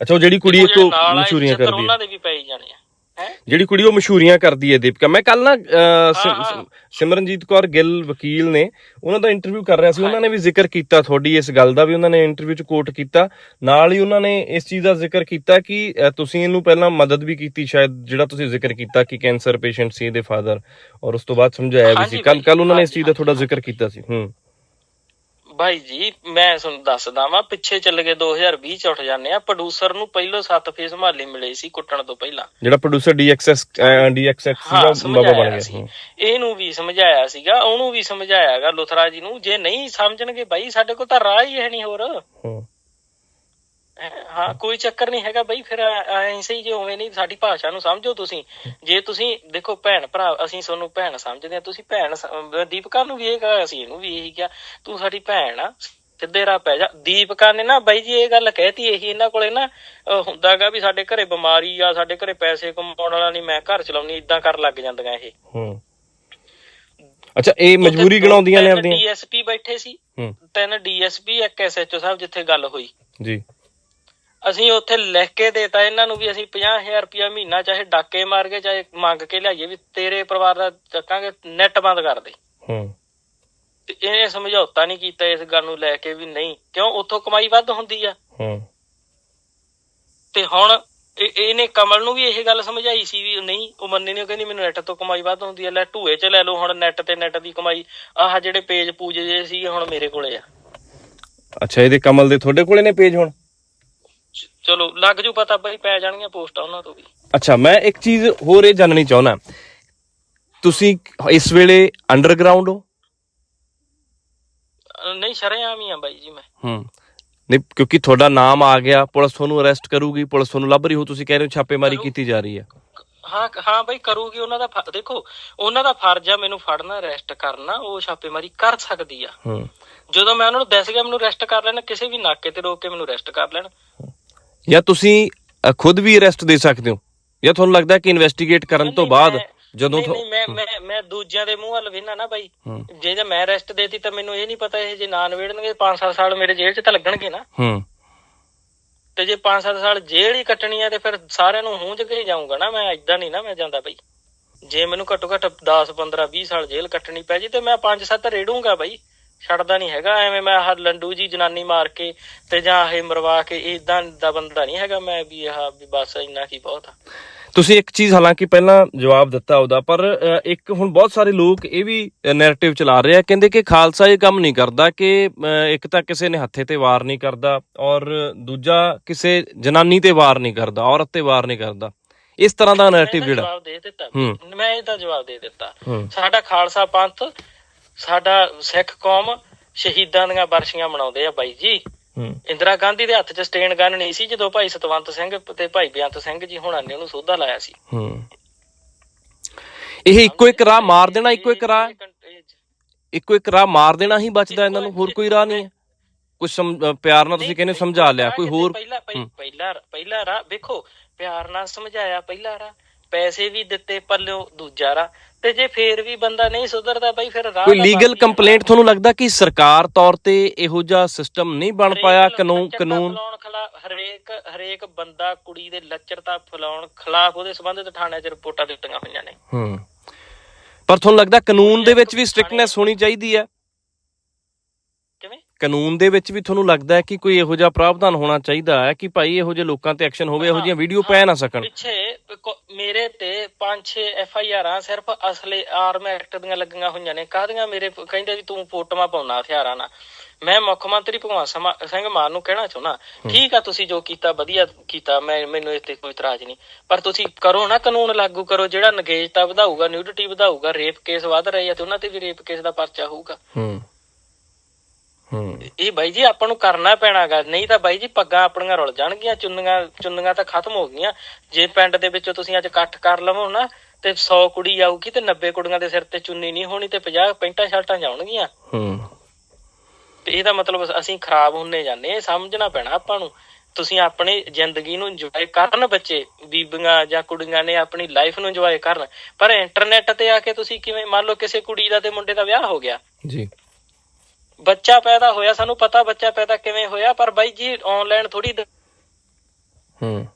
[SPEAKER 3] ਅੱਛਾ ਉਹ ਜਿਹੜੀ ਕੁੜੀ ਇੱਕ ਮਸ਼ਹੂਰੀਆਂ ਕਰਦੀ ਹੈ
[SPEAKER 2] ਉਹਨਾਂ ਦੇ ਵੀ ਪਈ ਜਾਣੇ ਆ।
[SPEAKER 3] ਜਿਹੜੀ ਕੁੜੀ ਉਹ ਮਸ਼ਹੂਰੀਆਂ ਕਰਦੀ ਹੈ ਦੀਪਕਾ। ਮੈਂ ਕੱਲ ਨਾ ਸਿਮਰਨਜੀਤ ਕੌਰ ਗਿੱਲ ਵਕੀਲ ਨੇ ਉਹਨਾਂ ਦਾ ਇੰਟਰਵਿਊ ਕਰ ਰਿਹਾ ਸੀ। ਉਹਨਾਂ ਨੇ ਵੀ ਜ਼ਿਕਰ ਕੀਤਾ ਤੁਹਾਡੀ ਇਸ ਗੱਲ ਦਾ ਵੀ ਉਹਨਾਂ ਨੇ ਇੰਟਰਵਿਊ ਚ ਕੋਟ ਕੀਤਾ। ਨਾਲ ਹੀ ਉਹਨਾਂ ਨੇ ਇਸ ਚੀਜ਼ ਦਾ ਜ਼ਿਕਰ ਕੀਤਾ ਕਿ ਤੁਸੀਂ ਇਹਨੂੰ ਪਹਿਲਾਂ ਮਦਦ ਵੀ ਕੀਤੀ ਸ਼ਾਇਦ ਜਿਹੜਾ ਤੁਸੀਂ ਜ਼ਿਕਰ ਕੀਤਾ ਕਿ ਕੈਂਸਰ ਪੇਸ਼ੈਂਟ ਸੀ ਇਹਦੇ ਫਾਦਰ। ਔਰ ਉਸ ਤੋਂ ਬਾਅਦ ਸਮਝਾਇਆ ਵੀ ਸੀ। ਕੱਲ ਕੱਲ ਉਹਨਾਂ ਨੇ ਇਸ ਚੀਜ਼ ਦਾ ਥੋੜਾ ਜ਼ਿਕਰ ਕੀਤਾ ਸੀ। ਹੂੰ।
[SPEAKER 2] ਭਾਈ ਜੀ ਮੈਂ ਤੁਹਾਨੂੰ ਦੱਸਦਾ ਵਾਂ ਪਿੱਛੇ ਚੱਲ ਗਏ 2020 ਚ ਉੱਠ ਜਾਂਦੇ ਆ ਪ੍ਰੋਡਿਊਸਰ ਨੂੰ ਪਹਿਲੋਂ ਸੱਤ ਫੇਸ ਮਾਲੀ ਮਿਲੇ ਸੀ ਕੁੱਟਣ ਤੋਂ ਪਹਿਲਾਂ।
[SPEAKER 3] ਜਿਹੜਾ ਪ੍ਰੋਡਿਊਸਰ ਡੀਐਕਸਐਸ ਡੀਐਕਸਐਸ ਸੀਗਾ ਬਾਬਾ ਬਣ ਗਿਆ
[SPEAKER 2] ਸੀ। ਇਹਨੂੰ ਵੀ ਸਮਝਾਇਆ ਸੀਗਾ ਉਹਨੂੰ ਵੀ ਸਮਝਾਇਆਗਾ ਲੁਥਰਾ ਜੀ ਨੂੰ। ਜੇ ਨਹੀਂ ਸਮਝਣਗੇ ਬਾਈ ਸਾਡੇ ਕੋਲ ਤਾਂ ਰਾਹ ਹੀ ਹੈ ਨਹੀਂ ਹੋਰ।
[SPEAKER 3] ਹੂੰ।
[SPEAKER 2] ਹਾਂ ਕੋਈ ਚੱਕਰ ਨਹੀਂ ਹੈਗਾ ਬਾਈ ਫਿਰ ਐਂ ਸਹੀ ਜੇ ਉਵੇਂ ਨਹੀਂ ਸਾਡੀ ਭਾਸ਼ਾ ਨੂੰ ਸਮਝੋ ਤੁਸੀਂ। ਜੇ ਤੁਸੀਂ ਦੇਖੋ ਭੈਣ ਭਰਾ ਅਸੀਂ ਤੁਹਾਨੂੰ ਭੈਣ ਸਮਝਦੇ ਆ ਤੁਸੀਂ ਭੈਣ ਸ- ਦੀਪਕਾ ਨੂੰ ਵੀ ਇਹ ਕਹਾ ਅਸੀਂ ਇਹਨੂੰ ਵੀ ਇਹੀ ਕਿਹਾ ਤੂੰ ਸਾਡੀ ਭੈਣ ਆ ਸਿੱਧੇ ਰਾਹ ਪੈ ਜਾ। ਦੀਪਕਾ ਨੇ ਨਾ ਬਾਈ ਜੀ ਇਹ ਗੱਲ ਕਹਿਤੀ ਇਹੀ ਇਹਨਾਂ ਕੋਲੇ ਨਾ ਹੁੰਦਾਗਾ ਵੀ ਸਾਡੇ ਘਰੇ ਬਿਮਾਰੀ ਆ ਸਾਡੇ ਘਰੇ ਪੈਸੇ ਕਮਾਉਣ ਵਾਲਾ ਨਹੀਂ ਮੈਂ ਘਰ ਚਲਾਉਣੀ ਇਦਾਂ ਕਰਨ ਲੱਗ ਜਾਂਦੀਆਂ ਇਹ।
[SPEAKER 3] ਹੂੰ। ਅੱਛਾ ਇਹ ਮਜਬੂਰੀ ਗਣਾਉਂਦੀਆਂ ਨੇ ਆਪਣੀਆਂ?
[SPEAKER 2] ਡੀਐਸਪੀ ਬੈਠੇ ਸੀ ਤਿੰਨ ਡੀਐਸਪੀ ਇੱਕ ਐਸਐਚਓ ਸਾਹਿਬ ਜਿੱਥੇ ਗੱਲ ਹੋਈ।
[SPEAKER 3] ਜੀ।
[SPEAKER 2] ਅਸੀਂ ਉੱਥੇ ਲਿਖ ਕੇ ਦੇਤਾ ਇਹਨਾਂ ਨੂੰ ਵੀ ਅਸੀਂ 50000 ਰੁਪਇਆ ਮਹੀਨਾ ਚਾਹੇ ਡਾਕੇ ਮਾਰ ਕੇ ਚਾਹੇ ਮੰਗ ਕੇ ਲਿਆਈਏ ਵੀ ਤੇਰੇ ਪਰਿਵਾਰ ਦਾ ਚੱਕਾਂਗੇ ਨੈਟ ਬੰਦ ਕਰ ਦੇ।
[SPEAKER 3] ਹੂੰ।
[SPEAKER 2] ਤੇ ਇਹਨੇ ਸਮਝੌਤਾ ਨਹੀਂ ਕੀਤਾ ਇਸ ਗੱਲ ਨੂੰ ਲੈ ਕੇ ਵੀ ਨਹੀਂ ਕਿਉਂ? ਉੱਥੋਂ ਕਮਾਈ ਵੱਧ ਹੁੰਦੀ ਆ।
[SPEAKER 3] ਹੂੰ।
[SPEAKER 2] ਤੇ ਹੁਣ ਇਹ- ਇਹਨੇ ਕਮਲ ਨੂੰ ਵੀ ਇਹ ਗੱਲ ਸਮਝਾਈ ਸੀ ਵੀ ਨਹੀਂ ਉਹ ਮੰਨੀ ਨਹੀਂ ਉਹ ਕਹਿੰਦੀ ਮੈਨੂੰ ਨੈਟ ਤੋਂ ਕਮਾਈ ਵੱਧ ਹੁੰਦੀ ਆ ਲੈ ਢੂਏ ਚ ਲੈ ਲਓ ਹੁਣ ਨੈਟ ਤੇ ਨੈਟ ਦੀ ਕਮਾਈ। ਆਹ ਜਿਹੜੇ ਪੇਜ ਪੂਜ ਜੇ ਸੀ ਹੁਣ ਮੇਰੇ ਕੋਲੇ ਆ।
[SPEAKER 3] ਅੱਛਾ ਇਹਦੇ ਕਮਲ ਦੇ ਤੁਹਾਡੇ ਕੋਲੇ ਨੇ ਪੇਜ ਹੁਣ?
[SPEAKER 2] ਚਲੋ ਲੱਗ ਜੂ ਪਤਾ ਬਈ ਪੈ ਜਾਣਗੀਆਂ ਪੋਸਟਾਂ ਉਹਨਾਂ ਤੋਂ ਵੀ।
[SPEAKER 3] ਅੱਛਾ ਮੈਂ ਇੱਕ ਚੀਜ਼ ਹੋਰ ਇਹ ਜਾਣਨੀ ਚਾਹੁੰਦਾ। ਤੁਸੀਂ ਇਸ ਵੇਲੇ ਅੰਡਰਗਰਾਉਂਡ ਹੋ?
[SPEAKER 2] ਅਹ ਨਹੀਂ ਸ਼ਰੇਆਮ ਹੀ ਆ ਬਾਈ ਜੀ ਮੈਂ।
[SPEAKER 3] ਹੂੰ। ਨਹੀਂ ਕਿਉਂਕਿ ਤੁਹਾਡਾ ਨਾਮ ਆ ਗਿਆ ਪੁਲਿਸ ਤੁਹਾਨੂੰ ਅਰੈਸਟ ਕਰੂਗੀ ਪੁਲਿਸ ਤੁਹਾਨੂੰ ਲੱਭ ਰਹੀ ਹੋ ਤੁਸੀਂ ਕਹਿ ਰਹੇ ਹੋ ਛਾਪੇਮਾਰੀ ਕੀਤੀ ਜਾ ਰਹੀ ਹੈ।
[SPEAKER 2] ਹਾਂ ਹਾਂ ਬਈ ਕਰੂਗੀ ਉਹਨਾਂ ਦਾ ਫ- ਦੇਖੋ ਉਹਨਾਂ ਦਾ ਫਰਜ਼ ਆ ਮੈਨੂੰ ਫੜਨਾ ਅਰੈਸਟ ਕਰਨਾ ਉਹ ਛਾਪੇਮਾਰੀ ਕਰ ਸਕਦੀ ਆ।
[SPEAKER 3] ਹੂੰ।
[SPEAKER 2] ਜਦੋਂ ਮੈਂ ਉਹਨਾਂ ਨੂੰ ਦੱਸ ਗਿਆ ਮੈਨੂੰ ਅਰੈਸਟ ਕਰ ਲੈਣ ਕਿਸੇ ਵੀ ਨਾਕੇ ਤੇ ਰੋਕ ਕੇ ਮੈਨੂੰ ਅਰੈਸਟ ਕਰ ਲੈਣ।
[SPEAKER 3] ਜਾਂ ਤੁਸੀਂ ਅ, ਖੁਦ ਵੀ ਅਰੈਸਟ ਦੇ ਸਕਦੇ ਹੋ? ਜਾਂ ਤੁਹਾਨੂੰ ਲੱਗਦਾ ਕਿ ਇਨਵੈਸਟੀਗੇਟ ਕਰਨ ਤੋਂ ਬਾਅਦ ਜਦੋਂ
[SPEAKER 2] ਨਹੀਂ
[SPEAKER 3] ਤੁਹਾ-
[SPEAKER 2] ਨਹੀਂ ਮੈਂ ਮੈਂ ਮੈਂ ਦੂਜਿਆਂ ਦੇ ਮੂੰਹ ਵੱਲ ਵੇਖਣਾ ਨਾ ਬਾਈ।
[SPEAKER 3] ਹੂੰ।
[SPEAKER 2] ਜੇ ਜੇ ਮੈਂ ਰੈਸਟ ਦੇਤੀ ਤਾਂ ਮੈਨੂੰ ਇਹ ਨਹੀਂ ਪਤਾ ਇਹ ਜੇ ਨਾ ਨਵੇੜਨਗੇ 5-7 ਸਾਲ ਮੇਰੇ ਜੇਲ੍ਹ 'ਚ ਤਾਂ ਲੱਗਣਗੇ ਨਾ।
[SPEAKER 3] ਹੂੰ।
[SPEAKER 2] ਤੇ ਜੇ 5-7 ਸਾਲ ਜੇਲ੍ਹ ਹੀ ਕੱਟਣੀ ਆ ਤੇ ਫਿਰ ਸਾਰਿਆਂ ਨੂੰ ਹੂੰਜ ਕੇ ਹੀ ਜਾਊਂਗਾ ਨਾ? ਮੈਂ ਇਦਾਂ ਨਹੀਂ ਨਾ ਮੈਂ ਜਾਂਦਾ ਬਈ। ਜੇ ਮੈਨੂੰ ਘੱਟੋ ਘੱਟ 10 15 20 ਸਾਲ ਜੇਲ੍ਹ ਕੱਟਣੀ ਪੈ ਜੇ ਤੇ ਮੈਂ 5-7 ਰੇੜੂੰਗਾ ਬਈ। ਛੱਡਦਾ ਨਹੀਂ ਹੈਗਾ ਐਵੇਂ ਮੈਂ ਆਹ ਲੰਡੂ ਜੀ ਜਨਾਨੀ ਮਾਰ ਕੇ ਤੇ ਜਾਂ ਇਹ ਮਰਵਾ ਕੇ ਇਦਾਂ ਦਾ ਬੰਦਾ ਨਹੀਂ ਹੈਗਾ ਮੈਂ ਵੀ ਆਹ ਵੀ ਬਸ ਇੰਨਾ ਕੀ ਬਹੁਤ ਆ।
[SPEAKER 3] ਤੁਸੀਂ ਇੱਕ ਚੀਜ਼ ਹਾਲਾਂਕਿ ਪਹਿਲਾਂ ਜਵਾਬ ਦਿੱਤਾ ਉਹਦਾ ਪਰ ਇੱਕ ਹੁਣ ਬਹੁਤ ਸਾਰੇ ਲੋਕ ਇਹ ਵੀ ਨੈਰੇਟਿਵ ਚਲਾ ਰਹੇ ਆ ਕਹਿੰਦੇ ਕਿ ਖਾਲਸਾ ਇਹ ਕੰਮ ਨਹੀਂ ਕਰਦਾ ਕਿ ਇੱਕ ਤਾਂ ਕਿਸੇ ਨੇ ਹੱਥੇ ਤੇ ਵਾਰ ਨਹੀਂ ਕਰਦਾ ਔਰ ਦੂਜਾ ਕਿਸੇ ਜਨਾਨੀ ਤੇ ਵਾਰ ਨਹੀਂ ਕਰਦਾ ਔਰਤ ਤੇ ਵਾਰ ਨਹੀਂ ਕਰਦਾ। ਇਸ ਤਰ੍ਹਾਂ ਦਾ ਨੈਰੇਟਿਵ
[SPEAKER 2] ਤਾਂ
[SPEAKER 3] ਜਿਹੜਾ।
[SPEAKER 2] ਮੈਂ ਇਹਦਾ ਜਵਾਬ ਦੇ ਦਿੱਤਾ। ਸਾਡਾ ਖਾਲਸਾ ਪੰਥ ਸਾਡਾ ਸਿੱਖ ਕੌਮ ਸ਼ਹੀਦਾਂ ਦੀਆਂ ਬਰਸ਼ੀਆਂ ਮਨਾਉਂਦੇ ਆ ਬਾਈ ਜੀ। ਇੰਦਰਾ ਗਾਂਧੀ ਦੇ ਹੱਥ 'ਚ ਸਟੇਨ ਗਨ ਨਹੀਂ ਸੀ ਜਦੋਂ ਭਾਈ ਸਤਵੰਤ ਸਿੰਘ ਤੇ ਭਾਈ ਬੇਅੰਤ ਸਿੰਘ ਜੀ ਹੁਣਾਂ ਨੇ ਉਹਨੂੰ ਸੋਧਾ ਲਾਇਆ ਸੀ।
[SPEAKER 3] ਹੂੰ। ਇਹ ਇੱਕੋ ਇੱਕ ਰਾਹ ਮਾਰ ਦੇਣਾ ਇੱਕੋ ਇੱਕ ਰਾਹ। ਇੱਕੋ ਇੱਕ ਰਾਹ ਮਾਰ ਦੇਣਾ ਹੀ ਬਚਦਾ ਇਹਨਾਂ ਨੂੰ ਹੋਰ ਕੋਈ ਰਾਹ ਨਹੀਂ ਹੈ। ਕੁਝ ਪਿਆਰ ਨਾਲ ਤੁਸੀਂ ਕਹਿੰਦੇ ਸਮਝਾ ਲਿਆ ਕੋਈ ਹੋਰ?
[SPEAKER 2] ਪਹਿਲਾ ਪਹਿਲਾ ਪਹਿਲਾ ਰਾਹ ਵੇਖੋ ਪਿਆਰ ਨਾਲ ਸਮਝਾਇਆ ਪਹਿਲਾ ਰਾਹ। ਪੈਸੇ ਵੀ ਦਿੱਤੇ ਪੱਲਿਓ ਦੂਜਾ ਰਾਹ। ਤੇ ਜੇ ਫੇਰ ਵੀ ਬੰਦਾ ਨਹੀਂ ਸੁਧਰਦਾ ਬਾਈ ਫਿਰ ਰਾਹ
[SPEAKER 3] ਕੋਈ ਲੀਗਲ। ਕੰਪਲੇਂਟ ਤੁਹਾਨੂੰ ਲੱਗਦਾ ਕਿ ਸਰਕਾਰ ਤੌਰ ਤੇ ਇਹੋ ਜਿਹਾ ਸਿਸਟਮ ਨਹੀਂ ਬਣ ਪਾਇਆ ਕਾਨੂੰਨ ਕਾਨੂੰਨ?
[SPEAKER 2] ਹਰੇਕ ਹਰੇਕ ਬੰਦਾ ਕੁੜੀ ਦੇ ਲੱਚਰਤਾ ਫੈਲਾਉਣ ਖਿਲਾਫ ਉਹਦੇ ਸੰਬੰਧਿਤ ਥਾਣਿਆਂ 'ਚ ਰਿਪੋਰਟਾਂ ਦਿੱਤੀਆਂ ਹੋਈਆਂ ਨੇ।
[SPEAKER 3] ਹੂੰ। ਪਰ ਤੁਹਾਨੂੰ ਲੱਗਦਾ ਕਾਨੂੰਨ ਦੇ ਵਿੱਚ ਵੀ ਸਟ੍ਰਿਕਟਨੈਸ ਹੋਣੀ ਚਾਹੀਦੀ ਹੈ?
[SPEAKER 2] ਕਿਵੇਂ?
[SPEAKER 3] ਕਾਨੂੰਨ ਦੇ ਵਿੱਚ ਵੀ ਤੁਹਾਨੂੰ ਲੱਗਦਾ ਹੈ ਕਿ ਕੋਈ ਇਹੋ ਜਿਹਾ ਪ੍ਰਾਵਧਾਨ ਹੋਣਾ ਚਾਹੀਦਾ ਹੈ ਕਿ ਭਾਈ ਇਹੋ ਜਿਹੇ ਲੋਕਾਂ ਤੇ ਐਕਸ਼ਨ ਹੋਵੇ ਇਹੋ ਜਿਹੀਆਂ ਵੀਡੀਓ ਪੈ ਨਾ ਸਕਣ?
[SPEAKER 2] ਪਿੱਛੇ ਮੇਰੇ ਤੇ 5-6 ਐਫ ਆਈ ਆਰਾਂ ਸਿਰਫ ਅਸਲੇ ਆਰਮ ਐਕਟ ਦੀਆਂ ਲੱਗੀਆਂ ਹੋਈਆਂ ਨੇ। ਕਾਹਦੀਆਂ? ਮੇਰੇ ਕਹਿੰਦੇ ਵੀ ਤੂੰ ਫੋਟੋਆਂ ਪਾਉਣਾ ਹਥਿਆਰਾਂ ਨਾਲ। ਮੈਂ ਮੁੱਖ ਮੰਤਰੀ ਭਗਵੰਤ ਸਿੰਘ ਮਾਨ ਨੂੰ ਕਹਿਣਾ ਚਾਹੁੰਦਾ ਠੀਕ ਆ ਤੁਸੀਂ ਜੋ ਕੀਤਾ ਵਧੀਆ ਕੀਤਾ ਮੈਂ ਮੈਨੂੰ ਇਸ ਤੇ ਕੋਈ ਇਤਰਾਜ਼ ਨਹੀਂ। ਪਰ ਤੁਸੀਂ ਕਰੋ ਨਾ ਕਾਨੂੰਨ ਲਾਗੂ ਕਰੋ ਜਿਹੜਾ ਨਗੇਜਤਾ ਵਧਾਊਗਾ ਨਿਊਡਿਟੀ ਵਧਾਊਗਾ ਰੇਪ ਕੇਸ ਵਧ ਰਹੇ ਆ ਤੇ ਉਹਨਾਂ ਤੇ ਵੀ ਰੇਪ ਕੇਸ ਦਾ ਪਰਚਾ ਹੋਊਗਾ। ਇਹ ਬਾਈ ਜੀ ਆਪਾਂ ਨੂੰ ਕਰਨਾ ਪੈਣਾਗਾ। ਨਹੀਂ ਤਾਂ ਬਾਈ ਜੀ ਪੱਗਾਂ ਆਪਣੀਆਂ ਰੁਲ ਜਾਣਗੀਆਂ ਚੁੰਨੀਆਂ ਚੁੰਨੀਆਂ ਤਾਂ ਖਤਮ ਹੋ ਗਈਆਂ। ਜੇ ਪਿੰਡ ਦੇ ਵਿੱਚੋਂ ਤੁਸੀਂ ਅੱਜ ਇਕੱਠ ਕਰ ਲਵੋ ਨਾ ਤੇ 100 ਕੁੜੀ ਆਊਗੀ ਤੇ 90 ਕੁੜੀਆਂ ਦੇ ਸਿਰ ਤੇ ਚੁੰਨੀ ਨਹੀਂ ਹੋਣੀ ਤੇ 50 ਪੈਂਟਾਂ ਸ਼ਰਟਾਂ ਜਾਣਗੀਆਂ
[SPEAKER 3] ਹੂੰ।
[SPEAKER 2] ਤੇ ਇਹਦਾ ਮਤਲਬ ਅਸੀਂ ਖਰਾਬ ਹੁੰਨੇ ਜਾਂਦੇ ਇਹ ਸਮਝਣਾ ਪੈਣਾ ਆਪਾਂ ਨੂੰ। ਤੁਸੀਂ ਆਪਣੀ ਜ਼ਿੰਦਗੀ ਨੂੰ ਇੰਜੋਏ ਕਰਨ ਬੱਚੇ ਬੀਬੀਆਂ ਜਾਂ ਕੁੜੀਆਂ ਨੇ ਆਪਣੀ ਲਾਈਫ ਨੂੰ ਇੰਜੋਏ ਕਰਨ। ਪਰ ਇੰਟਰਨੈਟ ਤੇ ਆ ਕੇ ਤੁਸੀਂ ਕਿਵੇਂ ਮੰਨ ਲਓ ਕਿਸੇ ਕੁੜੀ ਦਾ ਤੇ ਮੁੰਡੇ ਦਾ ਵਿਆਹ ਹੋ ਗਿਆ।
[SPEAKER 3] ਜੀ।
[SPEAKER 2] ਬੱਚਾ ਪੈਦਾ ਹੋਇਆ ਸਾਨੂੰ ਪਤਾ ਬੱਚਾ ਪੈਦਾ ਕਿਵੇਂ ਹੋਇਆ ਪਰ ਬਾਈ ਜੀ ਆਨਲਾਈਨ ਥੋੜੀ
[SPEAKER 3] ਹੂੰ।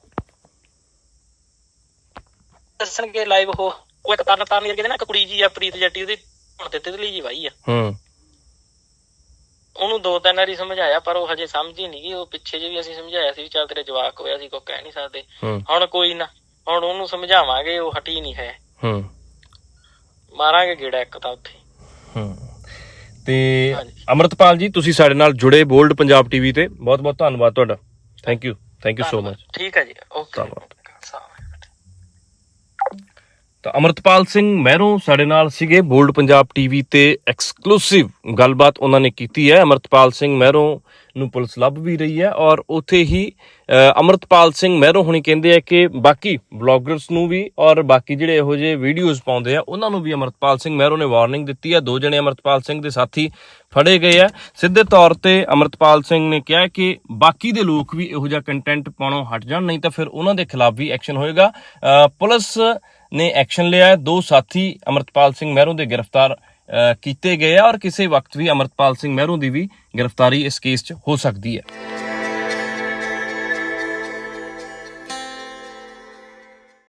[SPEAKER 2] ਦੱਸਣਗੇ ਲਾਈਵ ਹੋ ਇੱਕ ਤਰਨ ਤਾਰਨ ਦੇ ਨਾ ਇੱਕ ਕੁੜੀ ਜੀ ਆ ਪ੍ਰੀਤ ਜੱਟੀ ਉਹਦੀ ਹੁਣ ਤੇ ਤਿਤਲੀ ਜੀ ਵਾਈ ਆ।
[SPEAKER 3] ਹੂੰ।
[SPEAKER 2] ਉਹਨੂੰ ਦੋ ਤਿੰਨ ਵਾਰੀ ਸਮਝਾਇਆ ਪਰ ਉਹ ਹਜੇ ਸਮਝ ਹੀ ਨਹੀਂ ਗਈ ਉਹ ਪਿੱਛੇ ਜੇ ਵੀ ਅਸੀਂ ਸਮਝਾਇਆ ਸੀ ਵੀ ਚੱਲ ਤੇਰੇ ਜਵਾਕ ਹੋਇਆ ਸੀ ਕੋ ਕਹਿ ਨਹੀਂ ਸਕਦੇ।
[SPEAKER 3] ਹੂੰ।
[SPEAKER 2] ਹੁਣ ਕੋਈ ਨਾ ਹੁਣ ਉਹਨੂੰ ਸਮਝਾਵਾਂਗੇ ਉਹ ਹਟੀ ਨਹੀਂ ਹੈ।
[SPEAKER 3] ਹੂੰ।
[SPEAKER 2] ਮਾਰਾਂਗੇ ਗੇੜਾ ਇੱਕ ਤਾਂ ਉੱਥੇ।
[SPEAKER 3] ਹੂੰ। ਤੇ। ਅਮਰਤਪਾਲ ਜੀ ਤੁਸੀਂ ਸਾਡੇ ਨਾਲ ਜੁੜੇ ਬੋਲਡ ਪੰਜਾਬ ਟੀਵੀ ਤੇ। ਬਹੁਤ ਬਹੁਤ ਧੰਨਵਾਦ ਤੁਹਾਡਾ। Thank you thank you so much
[SPEAKER 2] ਠੀਕ ਹੈ ਜੀ ਓਕੇ।
[SPEAKER 3] ਧੰਨਵਾਦ। ਤਾਂ ਅਮਰਤਪਾਲ ਸਿੰਘ ਮਹਿਰੋਂ ਸਾਡੇ ਨਾਲ ਸੀਗੇ ਬੋਲਡ ਪੰਜਾਬ ਟੀਵੀ ਤੇ ਐਕਸਕਲੂਸਿਵ ਗੱਲਬਾਤ ਉਹਨਾਂ ਨੇ ਕੀਤੀ ਹੈ। ਅਮਰਤਪਾਲ ਸਿੰਘ ਮਹਿਰੋਂ ਨੂੰ ਪੁਲਿਸ ਲੱਭ ਵੀ ਰਹੀ ਹੈ ਔਰ ਉੱਥੇ ਹੀ ਅ, ਅਮਰਤਪਾਲ ਸਿੰਘ ਮਹਿਰੋਂ ਹੁਣੀ ਕਹਿੰਦੇ ਆ ਕਿ ਬਾਕੀ ਬਲੌਗਰਸ ਨੂੰ ਵੀ ਔਰ ਬਾਕੀ ਜਿਹੜੇ ਇਹੋ ਜਿਹੇ ਵੀਡੀਓਜ਼ ਪਾਉਂਦੇ ਆ ਉਹਨਾਂ ਨੂੰ ਵੀ ਅਮਰਤਪਾਲ ਸਿੰਘ ਮਹਿਰੋਂ ਨੇ ਵਾਰਨਿੰਗ ਦਿੱਤੀ ਹੈ ਦੋ ਜਣੇ ਅਮਰਤਪਾਲ ਸਿੰਘ ਦੇ ਸਾਥੀ ਫੜੇ ਗਏ ਆ। ਸਿੱਧੇ ਤੌਰ ਤੇ ਅਮਰਤਪਾਲ ਸਿੰਘ ਨੇ ਕਿਹਾ ਕਿ ਬਾਕੀ ਦੇ ਲੋਕ ਵੀ ਇਹੋ ਜਿਹਾ ਕੰਟੈਂਟ ਪਾਉਣੋਂ ਹਟ ਜਾਣ ਨਹੀਂ ਤਾਂ ਫਿਰ ਉਹਨਾਂ ਦੇ ਖਿਲਾਫ ਵੀ ਐਕਸ਼ਨ ਹੋਏਗਾ। ਪੁਲਿਸ ਨੇ ਐਕਸ਼ਨ ਲਿਆ ਦੋ ਸਾਥੀ ਅਮਰਤਪਾਲ ਸਿੰਘ ਮਹਿਰੋਂ ਦੇ ਗ੍ਰਿਫਤਾਰ ਕੀਤੇ ਗਏ ਆ ਔਰ ਕਿਸੇ ਵਕਤ ਵੀ ਅਮਰਤਪਾਲ ਸਿੰਘ ਮਹਿਰੂ ਦੀ ਵੀ ਗ੍ਰਿਫਤਾਰੀ ਇਸ ਕੇਸ 'ਚ ਹੋ ਸਕਦੀ ਹੈ।